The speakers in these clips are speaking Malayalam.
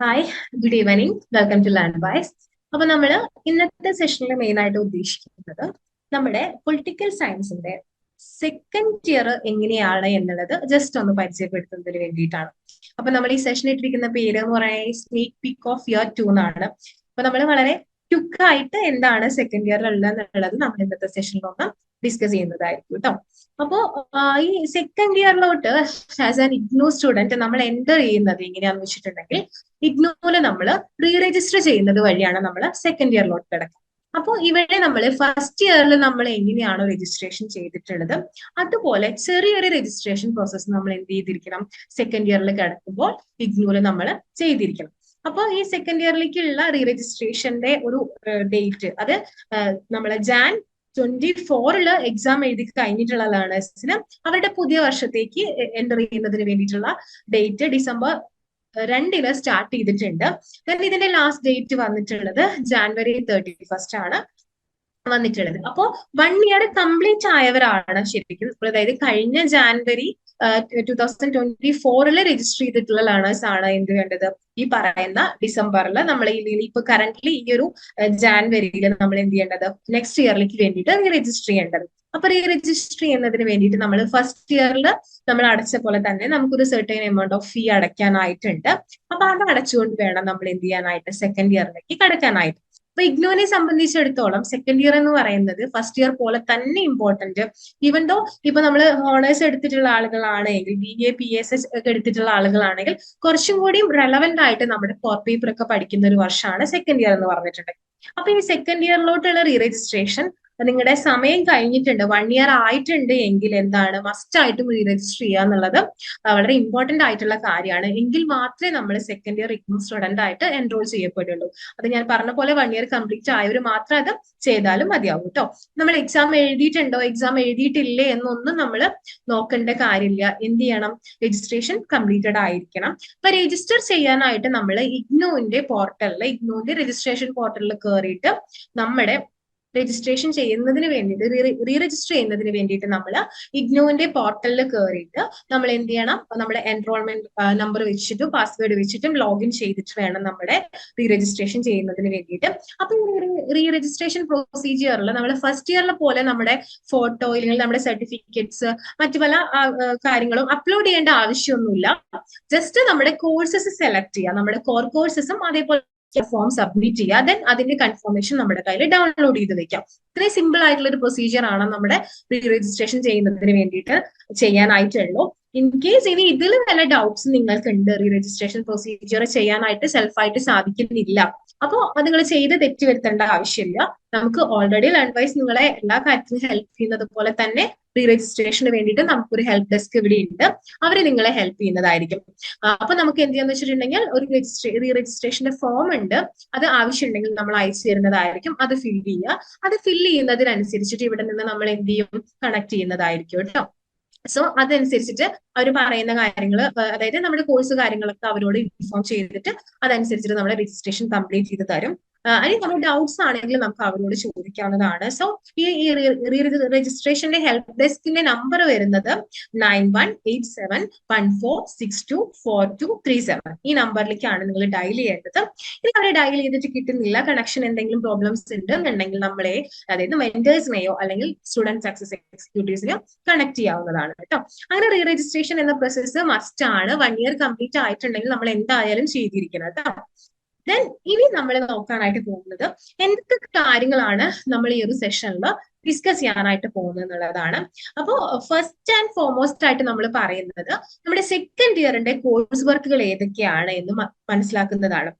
Hi good evening welcome to Landwise അപ്പൊ നമ്മൾ ഇന്നത്തെ സെഷനിൽ മെയിൻ ആയിട്ട് ഉദ്ദേശിക്കുന്നത് നമ്മുടെ പൊളിറ്റിക്കൽ സയൻസിന്റെ സെക്കൻഡ് ഇയർ എങ്ങനെയാണ് എന്നുള്ളത് ജസ്റ്റ് ഒന്ന് പരിചയപ്പെടുത്തുന്നതിന് വേണ്ടിയിട്ടാണ്. അപ്പൊ നമ്മൾ ഈ സെഷൻ ഇട്ടിരിക്കുന്ന പേര് എന്ന് പറയുന്നത് sneak peek of year two എന്നാണ്. അപ്പൊ നമ്മൾ വളരെ ക്യുക്കായിട്ട് എന്താണ് സെക്കൻഡ് ഇയറിൽ ഉള്ളത് എന്നുള്ളത് നമ്മൾ ഇന്നത്തെ സെഷനിൽ ഒന്ന് ഡിസ്കസ് ചെയ്യുന്നതായിരിക്കും കേട്ടോ അപ്പോ ഈ സെക്കൻഡ് ഇയറിലോട്ട് ആസ് ആൻ ഇഗ്നോ സ്റ്റുഡന്റ് നമ്മൾ എന്റർ ചെയ്യുന്നത് എങ്ങനെയാന്ന് വെച്ചിട്ടുണ്ടെങ്കിൽ ഇഗ്നോയിൽ നമ്മൾ പ്രീ രജിസ്റ്റർ ചെയ്യുന്നത് വഴിയാണ് നമ്മൾ സെക്കൻഡ് ഇയറിലോട്ട് കിടക്കുക. അപ്പോൾ ഇവിടെ നമ്മൾ ഫസ്റ്റ് ഇയറിൽ നമ്മൾ എങ്ങനെയാണോ രജിസ്ട്രേഷൻ ചെയ്തിട്ടുള്ളത് അതുപോലെ ചെറിയൊരു രജിസ്ട്രേഷൻ പ്രോസസ്സ് നമ്മൾ എന്ത് ചെയ്തിരിക്കണം സെക്കൻഡ് ഇയറിൽ കിടക്കുമ്പോൾ ഇഗ്നോയിൽ നമ്മൾ ചെയ്തിരിക്കണം. അപ്പോൾ ഈ സെക്കൻഡ് ഇയറിലേക്കുള്ള റീ രജിസ്ട്രേഷന്റെ ഒരു ഡേറ്റ് അത് നമ്മളെ ജാൻ ട്വന്റി ഫോറിൽ എക്സാം എഴുതി കഴിഞ്ഞിട്ടുള്ള ലേണേഴ്സിന് അവരുടെ പുതിയ വർഷത്തേക്ക് എന്റർ ചെയ്യുന്നതിന് വേണ്ടിയിട്ടുള്ള ഡേറ്റ് ഡിസംബർ രണ്ടിന് സ്റ്റാർട്ട് ചെയ്തിട്ടുണ്ട്. ദെൻ ഇതിന്റെ ലാസ്റ്റ് ഡേറ്റ് വന്നിട്ടുള്ളത് ജാനുവരി തേർട്ടി ഫസ്റ്റ് ആണ് വന്നിട്ടുള്ളത്. അപ്പോ വൺ ഇയർ കംപ്ലീറ്റ് ആയവരാണ് ശരിക്കും അതായത് കഴിഞ്ഞ ജാനുവരി ടു തൗസൻഡ് ട്വന്റി ഫോറിൽ രജിസ്റ്റർ ചെയ്തിട്ടുള്ള ലേണേഴ്സ് ആണ് എന്ത് വേണ്ടത് ഈ പറയുന്ന ഡിസംബറിൽ നമ്മൾ ഇപ്പൊ കറന്റ്ലി ഈ ഒരു ജാനുവരിയിൽ നമ്മൾ എന്ത് ചെയ്യേണ്ടത്? നെക്സ്റ്റ് ഇയറിലേക്ക് വേണ്ടിയിട്ട് റീ രജിസ്റ്റർ ചെയ്യേണ്ടത്. അപ്പൊ ഈ രജിസ്റ്റർ ചെയ്യുന്നതിന് വേണ്ടിയിട്ട് നമ്മൾ ഫസ്റ്റ് ഇയറിൽ നമ്മൾ അടച്ച പോലെ തന്നെ നമുക്കൊരു സെർട്ടൈൻ എമൗണ്ട് ഓഫ് ഫീ അടയ്ക്കാനായിട്ടുണ്ട്. അപ്പൊ അത് അടച്ചുകൊണ്ട് വേണം നമ്മൾ എന്ത് ചെയ്യാനായിട്ട് സെക്കൻഡ് ഇയറിലേക്ക് കടക്കാനായിട്ട്. അപ്പൊ ഇഗ്നോനെ സംബന്ധിച്ചിടത്തോളം സെക്കൻഡ് ഇയർ എന്ന് പറയുന്നത് ഫസ്റ്റ് ഇയർ പോലെ തന്നെ ഇമ്പോർട്ടന്റ് ഈവൻ ദോ ഇപ്പൊ നമ്മൾ ഹോണേഴ്സ് എടുത്തിട്ടുള്ള ആളുകളാണെങ്കിൽ B A P S S ഒക്കെ എടുത്തിട്ടുള്ള ആളുകളാണെങ്കിൽ കുറച്ചും കൂടി റെലവെന്റ് ആയിട്ട് നമ്മുടെ കോർ പേപ്പർ ഒക്കെ പഠിക്കുന്ന ഒരു വർഷമാണ് സെക്കൻഡ് ഇയർ എന്ന് പറഞ്ഞിട്ടുണ്ട് അപ്പൊ ഈ സെക്കൻഡ് ഇയറിലോട്ടുള്ള റീ രജിസ്ട്രേഷൻ നിങ്ങളുടെ സമയം കഴിഞ്ഞിട്ടുണ്ട്. വൺ ഇയർ ആയിട്ടുണ്ട് എങ്കിൽ എന്താണ്? മസ്റ്റ് ആയിട്ടും റീ രജിസ്റ്റർ ചെയ്യുക എന്നുള്ളത് വളരെ ഇമ്പോർട്ടന്റ് ആയിട്ടുള്ള കാര്യമാണ്. എങ്കിൽ മാത്രമേ നമ്മൾ സെക്കൻഡ് ഇയർ ഇഗ്നോ സ്റ്റുഡന്റ് ആയിട്ട് എൻറോൾ ചെയ്യപ്പെടുള്ളൂ. അത് ഞാൻ പറഞ്ഞ പോലെ വൺ ഇയർ കംപ്ലീറ്റ് ആയവർ മാത്രം അത് ചെയ്താലും മതിയാവും കേട്ടോ നമ്മൾ എക്സാം എഴുതിയിട്ടുണ്ടോ? എക്സാം എഴുതിയിട്ടില്ലേ എന്നൊന്നും നമ്മൾ നോക്കേണ്ട കാര്യമില്ല. എന്ത് ചെയ്യണം? രജിസ്ട്രേഷൻ കംപ്ലീറ്റഡ് ആയിരിക്കണം. അപ്പൊ രജിസ്റ്റർ ചെയ്യാനായിട്ട് നമ്മൾ ഇഗ്നോന്റെ പോർട്ടലിൽ ഇഗ്നോന്റെ രജിസ്ട്രേഷൻ പോർട്ടലിൽ കയറിയിട്ട് നമ്മുടെ രജിസ്ട്രേഷൻ ചെയ്യുന്നതിന് വേണ്ടിയിട്ട് റീ രജിസ്റ്റർ ചെയ്യുന്നതിന് വേണ്ടിയിട്ട് നമ്മൾ ഇഗ്നോവിന്റെ പോർട്ടലിൽ കയറിയിട്ട് നമ്മൾ എന്ത് ചെയ്യണം? നമ്മുടെ എൻറോൾമെന്റ് നമ്പർ വെച്ചിട്ടും പാസ്വേഡ് വെച്ചിട്ടും ലോഗിൻ ചെയ്തിട്ട് വേണം നമ്മുടെ റീ രജിസ്ട്രേഷൻ ചെയ്യുന്നതിന് വേണ്ടിയിട്ട്. അപ്പൊ റീ രജിസ്ട്രേഷൻ പ്രൊസീജിയറിൽ നമ്മൾ ഫസ്റ്റ് ഇയറിലെ പോലെ നമ്മുടെ ഫോട്ടോ അല്ലെങ്കിൽ നമ്മുടെ സർട്ടിഫിക്കറ്റ്സ് മറ്റു പല കാര്യങ്ങളും അപ്ലോഡ് ചെയ്യേണ്ട ആവശ്യമൊന്നുമില്ല. ജസ്റ്റ് നമ്മുടെ കോഴ്സസ് സെലക്ട് ചെയ്യുക നമ്മുടെ കോർ കോഴ്സസും അതേപോലെ ഫോം സബ്മിറ്റ് ചെയ്യുക ദെൻ അതിന്റെ കൺഫർമേഷൻ നമ്മുടെ കയ്യിൽ ഡൗൺലോഡ് ചെയ്ത് വെക്കാം. ഇത്രയും സിമ്പിൾ ആയിട്ടുള്ള ഒരു പ്രൊസീജിയർ ആണ് നമ്മുടെ പ്രീ രജിസ്ട്രേഷൻ ചെയ്യുന്നതിന് വേണ്ടിയിട്ട് ചെയ്യാനായിട്ടുള്ളൂ. ഇൻ കേസ് ഇനി ഇതിൽ വല്ല ഡൗട്ട്സ് നിങ്ങൾക്ക് ഉണ്ട് റീ രജിസ്ട്രേഷൻ പ്രൊസീജിയർ ചെയ്യാനായിട്ട് സെൽഫായിട്ട് സാധിക്കുന്നില്ല. അപ്പോൾ നിങ്ങൾ ചെയ്ത് തെറ്റ് വരുത്തേണ്ട ആവശ്യമില്ല. നമുക്ക് ഓൾറെഡി ലേൺ വൈസ് നിങ്ങളെ എല്ലാ കാര്യത്തിലും ഹെൽപ്പ് ചെയ്യുന്നത് പോലെ തന്നെ പ്രീ രജിസ്ട്രേഷന് വേണ്ടിയിട്ട് നമുക്കൊരു ഹെൽപ്പ് ഡെസ്ക് ഇവിടെ ഉണ്ട്. അവർ നിങ്ങളെ ഹെൽപ്പ് ചെയ്യുന്നതായിരിക്കും. അപ്പൊ നമുക്ക് എന്ത് ചെയ്യാന്ന് വെച്ചിട്ടുണ്ടെങ്കിൽ ഒരു രജിസ്ട്രേ റീ രജിസ്ട്രേഷന്റെ ഫോം ഉണ്ട്. അത് ആവശ്യമുണ്ടെങ്കിൽ നമ്മൾ അയച്ചു തരുന്നതായിരിക്കും. അത് ഫിൽ ചെയ്യുക. അത് ഫില്ല് ചെയ്യുന്നതിനനുസരിച്ചിട്ട് ഇവിടെ നിന്ന് നമ്മൾ എന്ത് ചെയ്യും? കണക്ട് ചെയ്യുന്നതായിരിക്കും കേട്ടോ. സോ അതനുസരിച്ചിട്ട് അവർ പറയുന്ന കാര്യങ്ങൾ അതായത് നമ്മുടെ കോഴ്സ് കാര്യങ്ങളൊക്കെ അവരോട് ഇൻഫോം ചെയ്തിട്ട് അതനുസരിച്ചിട്ട് നമ്മുടെ രജിസ്ട്രേഷൻ കംപ്ലീറ്റ് ചെയ്ത് തരും. അല്ലെങ്കിൽ നമ്മുടെ ഡൗട്ട്സ് ആണെങ്കിൽ നമുക്ക് അവരോട് ചോദിക്കാവുന്നതാണ്. സോ ഈ രജിസ്ട്രേഷന്റെ ഹെൽപ്പ് ഡെസ്കിന്റെ നമ്പർ വരുന്നത് nine one eight seven one four six two four two three seven ഈ നമ്പറിലേക്കാണ് നിങ്ങൾ ഡയൽ ചെയ്യേണ്ടത്. ഇനി അവരെ ഡയൽ ചെയ്തിട്ട് കിട്ടുന്നില്ല. കണക്ഷൻ എന്തെങ്കിലും പ്രോബ്ലംസ് ഉണ്ട് എന്നുണ്ടെങ്കിൽ നമ്മളെ അതായത് മെന്റേഴ്സിനെയോ അല്ലെങ്കിൽ സ്റ്റുഡന്റ് സക്സസ് എക്സിക്യൂട്ടീവ്സിനെയോ കണക്ട് ചെയ്യാവുന്നതാണ് കേട്ടോ. അങ്ങനെ റീ രജിസ്ട്രേഷൻ എന്ന പ്രോസസ്സ് മസ്റ്റ് ആണ്. വൺ ഇയർ കംപ്ലീറ്റ് ആയിട്ടുണ്ടെങ്കിൽ നമ്മൾ എന്തായാലും ചെയ്തിരിക്കണം കേട്ടോ. ദെൻ ഇനി നമ്മൾ നോക്കാനായിട്ട് പോകുന്നത് എന്തൊക്കെ കാര്യങ്ങളാണ് നമ്മൾ ഈ ഒരു സെഷനിൽ ഡിസ്കസ് ചെയ്യാനായിട്ട് പോകുന്നത് എന്നുള്ളതാണ് അപ്പോൾ ഫസ്റ്റ് ആൻഡ് ഫോർമോസ്റ്റ് ആയിട്ട് നമ്മൾ പറയുന്നത് നമ്മുടെ സെക്കൻഡ് ഇയറിന്റെ കോഴ്സ് വർക്കുകൾ ഏതൊക്കെയാണ് എന്ന് മനസ്സിലാക്കുന്നതാണ്.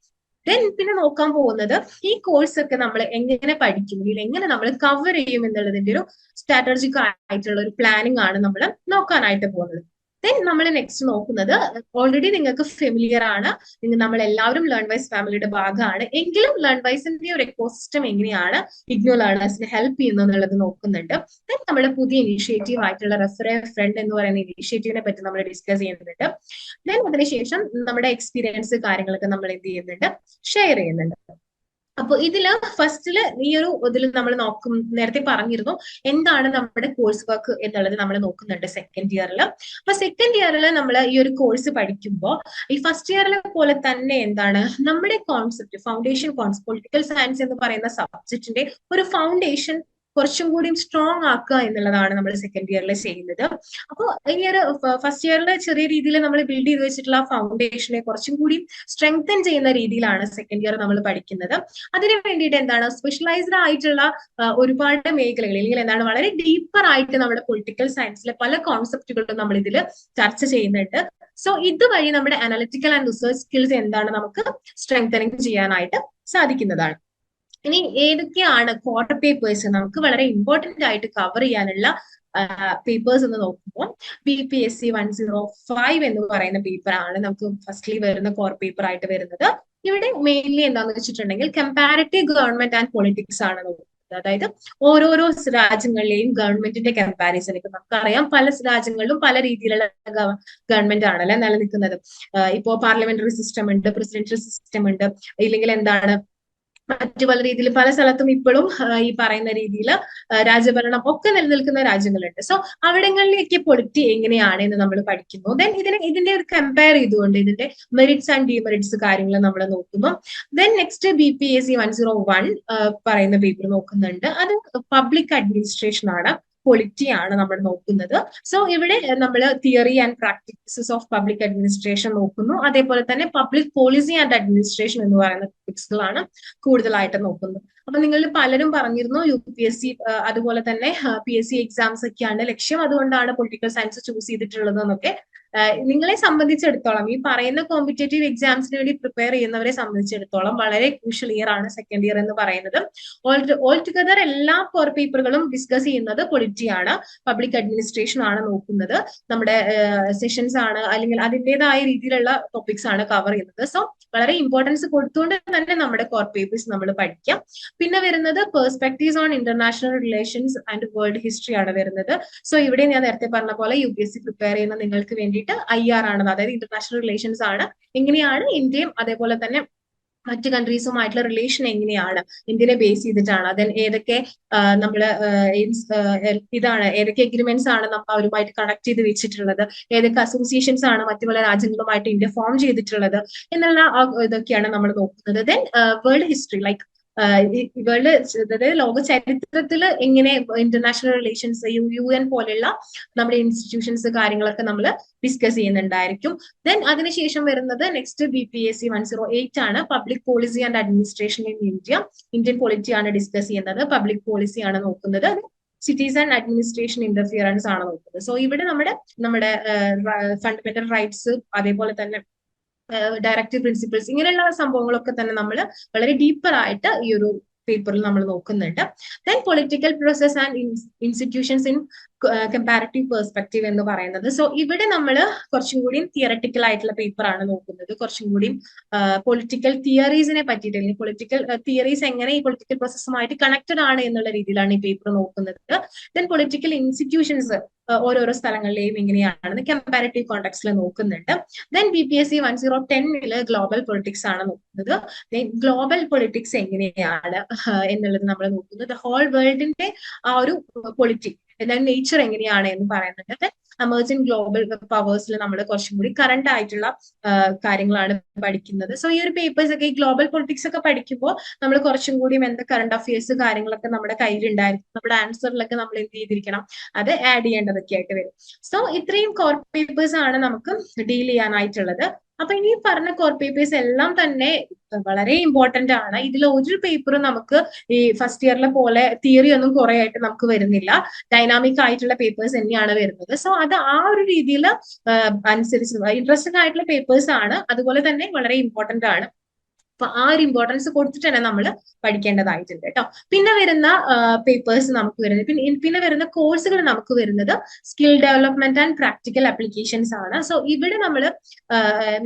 ദെൻ പിന്നെ നോക്കാൻ പോകുന്നത് ഈ കോഴ്സ് ഒക്കെ നമ്മൾ എങ്ങനെ പഠിക്കും? അല്ലെങ്കിൽ എങ്ങനെ നമ്മൾ കവർ ചെയ്യും എന്നുള്ളതിന്റെ ഒരു സ്ട്രാറ്റജിക് ആയിട്ടുള്ള ഒരു പ്ലാനിങ് ആണ് നമ്മൾ നോക്കാനായിട്ട് പോകുന്നത്. ദെൻ നമ്മൾ നെക്സ്റ്റ് നോക്കുന്നത് ഓൾറെഡി നിങ്ങൾക്ക് ഫെമിലിയർ ആണ്. നിങ്ങൾ നമ്മൾ എല്ലാവരും ലേൺ വൈസ് ഫാമിലിയുടെ ഭാഗമാണ്. എങ്കിലും ലേൺ വൈസിന്റെ ഒരു എക്കോസിസ്റ്റം എങ്ങനെയാണ്? ഇഗ്നോ ലേണേഴ്സിനെ ഹെൽപ്പ് ചെയ്യുന്നത് എന്നുള്ളത് നോക്കുന്നുണ്ട്. ദെൻ നമ്മുടെ പുതിയ ഇനീഷ്യേറ്റീവ് ആയിട്ടുള്ള റെഫറെ ഫ്രണ്ട് എന്ന് പറയുന്ന ഇനീഷ്യേറ്റീവിനെ പറ്റി നമ്മൾ ഡിസ്കസ് ചെയ്യുന്നുണ്ട്. ദെൻ അതിനുശേഷം നമ്മുടെ എക്സ്പീരിയൻസ് കാര്യങ്ങളൊക്കെ നമ്മൾ എന്ത് ചെയ്യുന്നുണ്ട്? ഷെയർ ചെയ്യുന്നുണ്ട്. അപ്പൊ ഇതിൽ ഫസ്റ്റിൽ ഈ ഒരു ഇതിൽ നമ്മൾ നോക്കും നേരത്തെ പറഞ്ഞിരുന്നു എന്താണ് നമ്മുടെ കോഴ്സ് വർക്ക് എന്നുള്ളത് നമ്മൾ നോക്കുന്നുണ്ട് സെക്കൻഡ് ഇയറിൽ അപ്പൊ സെക്കൻഡ് ഇയറിൽ നമ്മൾ ഈ ഒരു കോഴ്സ് പഠിക്കുമ്പോൾ ഈ ഫസ്റ്റ് ഇയറിലെ പോലെ തന്നെ എന്താണ് നമ്മുടെ concept foundation concept political science എന്ന് പറയുന്ന സബ്ജക്റ്റിന്റെ ഒരു ഫൗണ്ടേഷൻ കുറച്ചും കൂടി സ്ട്രോങ് ആക്കുക എന്നുള്ളതാണ് നമ്മൾ സെക്കൻഡ് ഇയറിൽ ചെയ്യുന്നത്. അപ്പോൾ ഈ ഒരു ഫസ്റ്റ് ഇയറിൽ ചെറിയ രീതിയിൽ നമ്മൾ ബിൽഡ് ചെയ്ത് വെച്ചിട്ടുള്ള ഫൗണ്ടേഷനെ കുറച്ചും കൂടി സ്ട്രെങ്തൻ ചെയ്യുന്ന രീതിയിലാണ് സെക്കൻഡ് ഇയർ നമ്മൾ പഠിക്കുന്നത്. അതിനു വേണ്ടിയിട്ട് എന്താണ്? സ്പെഷ്യലൈസ്ഡ് ആയിട്ടുള്ള ഒരുപാട് മേഖലകൾ അല്ലെങ്കിൽ എന്താണ്? വളരെ ഡീപ്പർ ആയിട്ട് നമ്മുടെ പൊളിറ്റിക്കൽ സയൻസിലെ പല കോൺസെപ്റ്റുകളും നമ്മൾ ഇതിൽ ചർച്ച ചെയ്യുന്നുണ്ട്. സോ ഇതുവഴി നമ്മുടെ അനലിറ്റിക്കൽ ആൻഡ് റിസർച്ച് സ്കിൽസ് എന്താണ് നമുക്ക് സ്ട്രെങ്തനിങ് ചെയ്യാനായിട്ട് സാധിക്കുന്നതാണ്. ഇനി ഏതൊക്കെയാണ് ക്വാർട്ടർ പേപ്പേഴ്സ് നമുക്ക് വളരെ ഇമ്പോർട്ടന്റ് ആയിട്ട് കവർ ചെയ്യാനുള്ള പേപ്പേഴ്സ് എന്ന് നോക്കുമ്പോൾ B P S C one zero five എന്ന് പറയുന്ന പേപ്പർ ആണ് നമുക്ക് ഫസ്റ്റ്ലി വരുന്ന കോർ പേപ്പർ ആയിട്ട് വരുന്നത്. ഇവിടെ മെയിൻലി എന്താന്ന് വെച്ചിട്ടുണ്ടെങ്കിൽ കമ്പാരിറ്റീവ് ഗവൺമെന്റ് ആൻഡ് പൊളിറ്റിക്സ് ആണ് നോക്കുന്നത്. അതായത് ഓരോരോ രാജ്യങ്ങളിലെയും ഗവൺമെന്റിന്റെ കമ്പാരിസൺ ഇപ്പൊ നമുക്കറിയാം പല രാജ്യങ്ങളിലും പല രീതിയിലുള്ള ഗവൺമെന്റ് ആണല്ലേ നിലനിൽക്കുന്നത്. ഇപ്പോ പാർലമെന്ററി സിസ്റ്റം ഉണ്ട് പ്രസിഡൻഷ്യൽ സിസ്റ്റം ഉണ്ട്. ഇല്ലെങ്കിൽ എന്താണ് മറ്റു പല രീതിയിൽ പല സ്ഥലത്തും ഇപ്പോഴും ഈ പറയുന്ന രീതിയിൽ രാജഭരണം ഒക്കെ നിലനിൽക്കുന്ന രാജ്യങ്ങളുണ്ട്. സോ അവിടങ്ങളിലേക്ക് പൊളിറ്റി എങ്ങനെയാണ് എന്ന് നമ്മൾ പഠിക്കുന്നു. ദെൻ ഇതിനെ ഇതിന്റെ ഒരു കമ്പയർ ചെയ്തുകൊണ്ട് ഇതിന്റെ മെറിറ്റ്സ് ആൻഡ് ഡിമെറിറ്റ്സ് കാര്യങ്ങൾ നമ്മൾ നോക്കുമ്പോൾ then next B P S C one zero one പറയുന്ന പേപ്പർ നോക്കുന്നുണ്ട്. അത് പബ്ലിക് അഡ്മിനിസ്ട്രേഷൻ ആണ്. പൊളിറ്റി ആണ് നമ്മൾ നോക്കുന്നത്. സോ ഇവിടെ നമ്മൾ theory and practices of public administration നോക്കുന്നു. അതേപോലെ തന്നെ പബ്ലിക് പോളിസി ആൻഡ് അഡ്മിനിസ്ട്രേഷൻ എന്ന് പറയുന്ന ടോപ്പിക്സുകളാണ് കൂടുതലായിട്ട് നോക്കുന്നത്. അപ്പൊ നിങ്ങൾ പലരും പറഞ്ഞിരുന്നു യു പി എസ് സി അതുപോലെ തന്നെ പി എസ് സി എക്സാംസ് ഒക്കെയാണ് ലക്ഷ്യം. അതുകൊണ്ടാണ് പൊളിറ്റിക്കൽ സയൻസ് ചൂസ് ചെയ്തിട്ടുള്ളത് എന്നൊക്കെ നിങ്ങളെ സംബന്ധിച്ചിടത്തോളം ഈ പറയുന്ന കോമ്പറ്റേറ്റീവ് എക്സാംസിന് വേണ്ടി പ്രിപ്പയർ ചെയ്യുന്നവരെ സംബന്ധിച്ചിടത്തോളം വളരെ ക്രൂഷ്യൽ ഇയർ ആണ് സെക്കൻഡ് ഇയർ എന്ന് പറയുന്നത്. ഓൾ ടുഗദർ എല്ലാ കോർ പേപ്പറുകളും ഡിസ്കസ് ചെയ്യുന്നത് പൊളിറ്റി ആണ് പബ്ലിക് അഡ്മിനിസ്ട്രേഷൻ ആണ് നോക്കുന്നത്. നമ്മുടെ സെഷൻസ് ആണ് അല്ലെങ്കിൽ അതിന്റെതായ രീതിയിലുള്ള ടോപ്പിക്സ് ആണ് കവർ ചെയ്യുന്നത്. സോ വളരെ ഇമ്പോർട്ടൻസ് കൊടുത്തുകൊണ്ട് തന്നെ നമ്മുടെ കോർ പേപ്പേഴ്സ് നമ്മൾ പഠിക്കാം. പിന്നെ വരുന്നത് perspectives on international relations and world history ആണ് വരുന്നത്. സോ ഇവിടെ ഞാൻ നേരത്തെ പറഞ്ഞ പോലെ U P S C prepare ചെയ്യുന്ന നിങ്ങൾക്ക് വേണ്ടിയിട്ട് ഐ ആർ ആണ് അതായത് ഇന്റർനാഷണൽ റിലേഷൻസ് ആണ്. എങ്ങനെയാണ് ഇന്ത്യയും അതേപോലെ തന്നെ മറ്റ് കൺട്രീസുമായിട്ടുള്ള റിലേഷൻ എങ്ങനെയാണ്? ഇന്ത്യനെ ബേസ് ചെയ്തിട്ടാണ്. അതെ ഏതൊക്കെ നമ്മൾ ഇതാണ് ഏതൊക്കെ എഗ്രിമെന്റ്സ് ആണ് നമ്മൾ അവരുമായിട്ട് കണക്ട് ചെയ്ത് വെച്ചിട്ടുള്ളത്? ഏതൊക്കെ അസോസിയേഷൻസ് ആണ് മറ്റു പല രാജ്യങ്ങളുമായിട്ട് ഇന്ത്യ ഫോം ചെയ്തിട്ടുള്ളത്? എന്നുള്ള ഇതൊക്കെയാണ് നമ്മൾ നോക്കുന്നത്. Then world history like world അതായത് ലോക ചരിത്രത്തിൽ എങ്ങനെ international relations U U N പോലെയുള്ള നമ്മുടെ ഇൻസ്റ്റിറ്റ്യൂഷൻസ് കാര്യങ്ങളൊക്കെ നമ്മൾ ഡിസ്കസ് ചെയ്യുന്നുണ്ടായിരിക്കും. ദെൻ അതിനുശേഷം വരുന്നത് next B P S C one zero eight ആണ്. Public policy and administration in India Indian polity ആണ് ഡിസ്കസ് ചെയ്യുന്നത്. പബ്ലിക് പോളിസി ആണ് നോക്കുന്നത്. ആൻഡ് അഡ്മിനിസ്ട്രേഷൻ ഇന്റർഫിയറൻസ് ആണ് നോക്കുന്നത്. സോ ഇവിടെ നമ്മുടെ നമ്മുടെ ഫണ്ടമെന്റൽ റൈറ്റ്സ് അതേപോലെ തന്നെ ഡയറക്റ്റീവ് പ്രിൻസിപ്പിൾസ് ഇങ്ങനെയുള്ള സംഭവങ്ങളൊക്കെ തന്നെ നമ്മൾ വളരെ ഡീപ്പർ ആയിട്ട് ഈ ഒരു പേപ്പറിൽ നമ്മൾ നോക്കുന്നുണ്ട്. Then political process and institutions in comparative perspective എന്ന് പറയുന്നത്. സോ ഇവിടെ നമ്മൾ കുറച്ചും കൂടി തിയറട്ടിക്കൽ ആയിട്ടുള്ള പേപ്പർ ആണ് നോക്കുന്നത്. കുറച്ചും കൂടി പൊളിറ്റിക്കൽ തിയറീസിനെ പറ്റിയിട്ട് അല്ലെങ്കിൽ പൊളിറ്റിക്കൽ തിയറീസ് എങ്ങനെ ഈ പൊളിറ്റിക്കൽ പ്രോസസ്സുമായിട്ട് കണക്റ്റഡ് ആണ് എന്നുള്ള രീതിയിലാണ് ഈ പേപ്പർ നോക്കുന്നത്. ദെൻ പൊളിറ്റിക്കൽ ഇൻസ്റ്റിറ്റ്യൂഷൻസ് ഓരോരോ സ്ഥലങ്ങളിലെയും ഇങ്ങനെയാണെന്ന് കമ്പാരിറ്റീവ് കോണ്ടാക്ട്സിൽ നോക്കുന്നുണ്ട്. Then B P S C one zero ടെന്നിൽ global politics ആണ് നോക്കുന്നത്. ഗ്ലോബൽ പൊളിറ്റിക്സ് എങ്ങനെയാണ് എന്നുള്ളത് നമ്മൾ നോക്കുന്നത്. ഹോൾ വേൾഡിന്റെ ആ ഒരു പൊളിറ്റി എന്നാൽ നേച്ചർ എങ്ങനെയാണ് എന്ന് പറയുന്നുണ്ട് അമേർജിംഗ് ഗ്ലോബൽ പവേഴ്സിൽ നമ്മൾ കുറച്ചും കൂടി കറണ്ട് ആയിട്ടുള്ള കാര്യങ്ങളാണ് പഠിക്കുന്നത്. സോ ഈ ഒരു പേപ്പേഴ്സ് ഒക്കെ ഈ ഗ്ലോബൽ പൊളിറ്റിക്സ് ഒക്കെ പഠിക്കുമ്പോൾ നമ്മൾ കുറച്ചും കൂടി എന്താ കറണ്ട് അഫയേഴ്സ് കാര്യങ്ങളൊക്കെ നമ്മുടെ കയ്യിലുണ്ടായിരിക്കും. നമ്മുടെ ആൻസറിലൊക്കെ നമ്മൾ എന്ത് ചെയ്തിരിക്കണം. അത് ആഡ് ചെയ്യേണ്ടതൊക്കെ ആയിട്ട് വരും. സോ ഇത്രയും കോർ പേപ്പേഴ്സ് ആണ് നമുക്ക് ഡീൽ ചെയ്യാനായിട്ടുള്ളത്. അപ്പൊ ഇനി പറഞ്ഞ കോർ പേപ്പേഴ്സ് എല്ലാം തന്നെ വളരെ ഇമ്പോർട്ടന്റ് ആണ്. ഇതിൽ ഒരു പേപ്പറും നമുക്ക് ഈ ഫസ്റ്റ് ഇയറിലെ പോലെ തിയറി ഒന്നും കുറെ ആയിട്ട് നമുക്ക് വരുന്നില്ല. ഡൈനാമിക് ആയിട്ടുള്ള പേപ്പേഴ്സ് തന്നെയാണ് വരുന്നത്. സോ അത് ആ ഒരു രീതിയിൽ അനുസരിച്ച് ഇൻട്രസ്റ്റിംഗ് ആയിട്ടുള്ള പേപ്പേഴ്സ് ആണ്. അതുപോലെ തന്നെ വളരെ ഇമ്പോർട്ടന്റ് ആണ്. അപ്പൊ ആ ഒരു ഇമ്പോർട്ടൻസ് കൊടുത്തിട്ട് തന്നെ നമ്മൾ പഠിക്കേണ്ടതായിട്ടുണ്ട് കേട്ടോ. പിന്നെ വരുന്ന പേപ്പേഴ്സ് നമുക്ക് വരുന്നത്. പിന്നെ പിന്നെ വരുന്ന കോഴ്സുകൾ നമുക്ക് വരുന്നത് skill development and practical applications ആണ്. സോ ഇവിടെ നമ്മൾ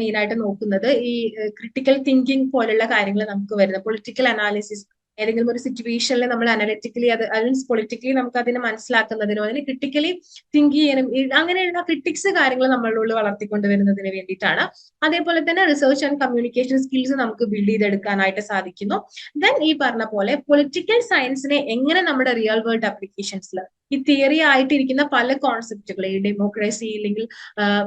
മെയിൻ ആയിട്ട് നോക്കുന്നത് ഈ ക്രിട്ടിക്കൽ തിങ്കിങ് പോലുള്ള കാര്യങ്ങൾ നമുക്ക് വരുന്നത്. പൊളിറ്റിക്കൽ അനാലിസിസ് ഏതെങ്കിലും ഒരു സിറ്റുവേഷനിൽ നമ്മൾ അനലറ്റിക്കലി അത് മീൻസ് പൊളിറ്റിക്കലി നമുക്ക് അതിനെ മനസ്സിലാക്കുന്നതിനോ അതിനെ ക്രിട്ടിക്കലി തിങ്ക് ചെയ്യാനും അങ്ങനെയുള്ള ക്രിട്ടിക്സ് കാര്യങ്ങൾ നമ്മളുള്ളിൽ വളർത്തിക്കൊണ്ടുവരുന്നതിന് വേണ്ടിയിട്ടാണ്. അതേപോലെ തന്നെ റിസർച്ച് ആൻഡ് കമ്മ്യൂണിക്കേഷൻ സ്കിൽസ് നമുക്ക് ബിൽഡ് ചെയ്തെടുക്കാനായിട്ട് സാധിക്കുന്നു. ദെൻ ഈ പറഞ്ഞ പോലെ പൊളിറ്റിക്കൽ സയൻസിനെ എങ്ങനെ നമ്മുടെ റിയൽ വേൾഡ് അപ്ലിക്കേഷൻസിൽ ഈ തിയറി ആയിട്ടിരിക്കുന്ന പല കോൺസെപ്റ്റുകൾ ഈ ഡെമോക്രസി ഇല്ലെങ്കിൽ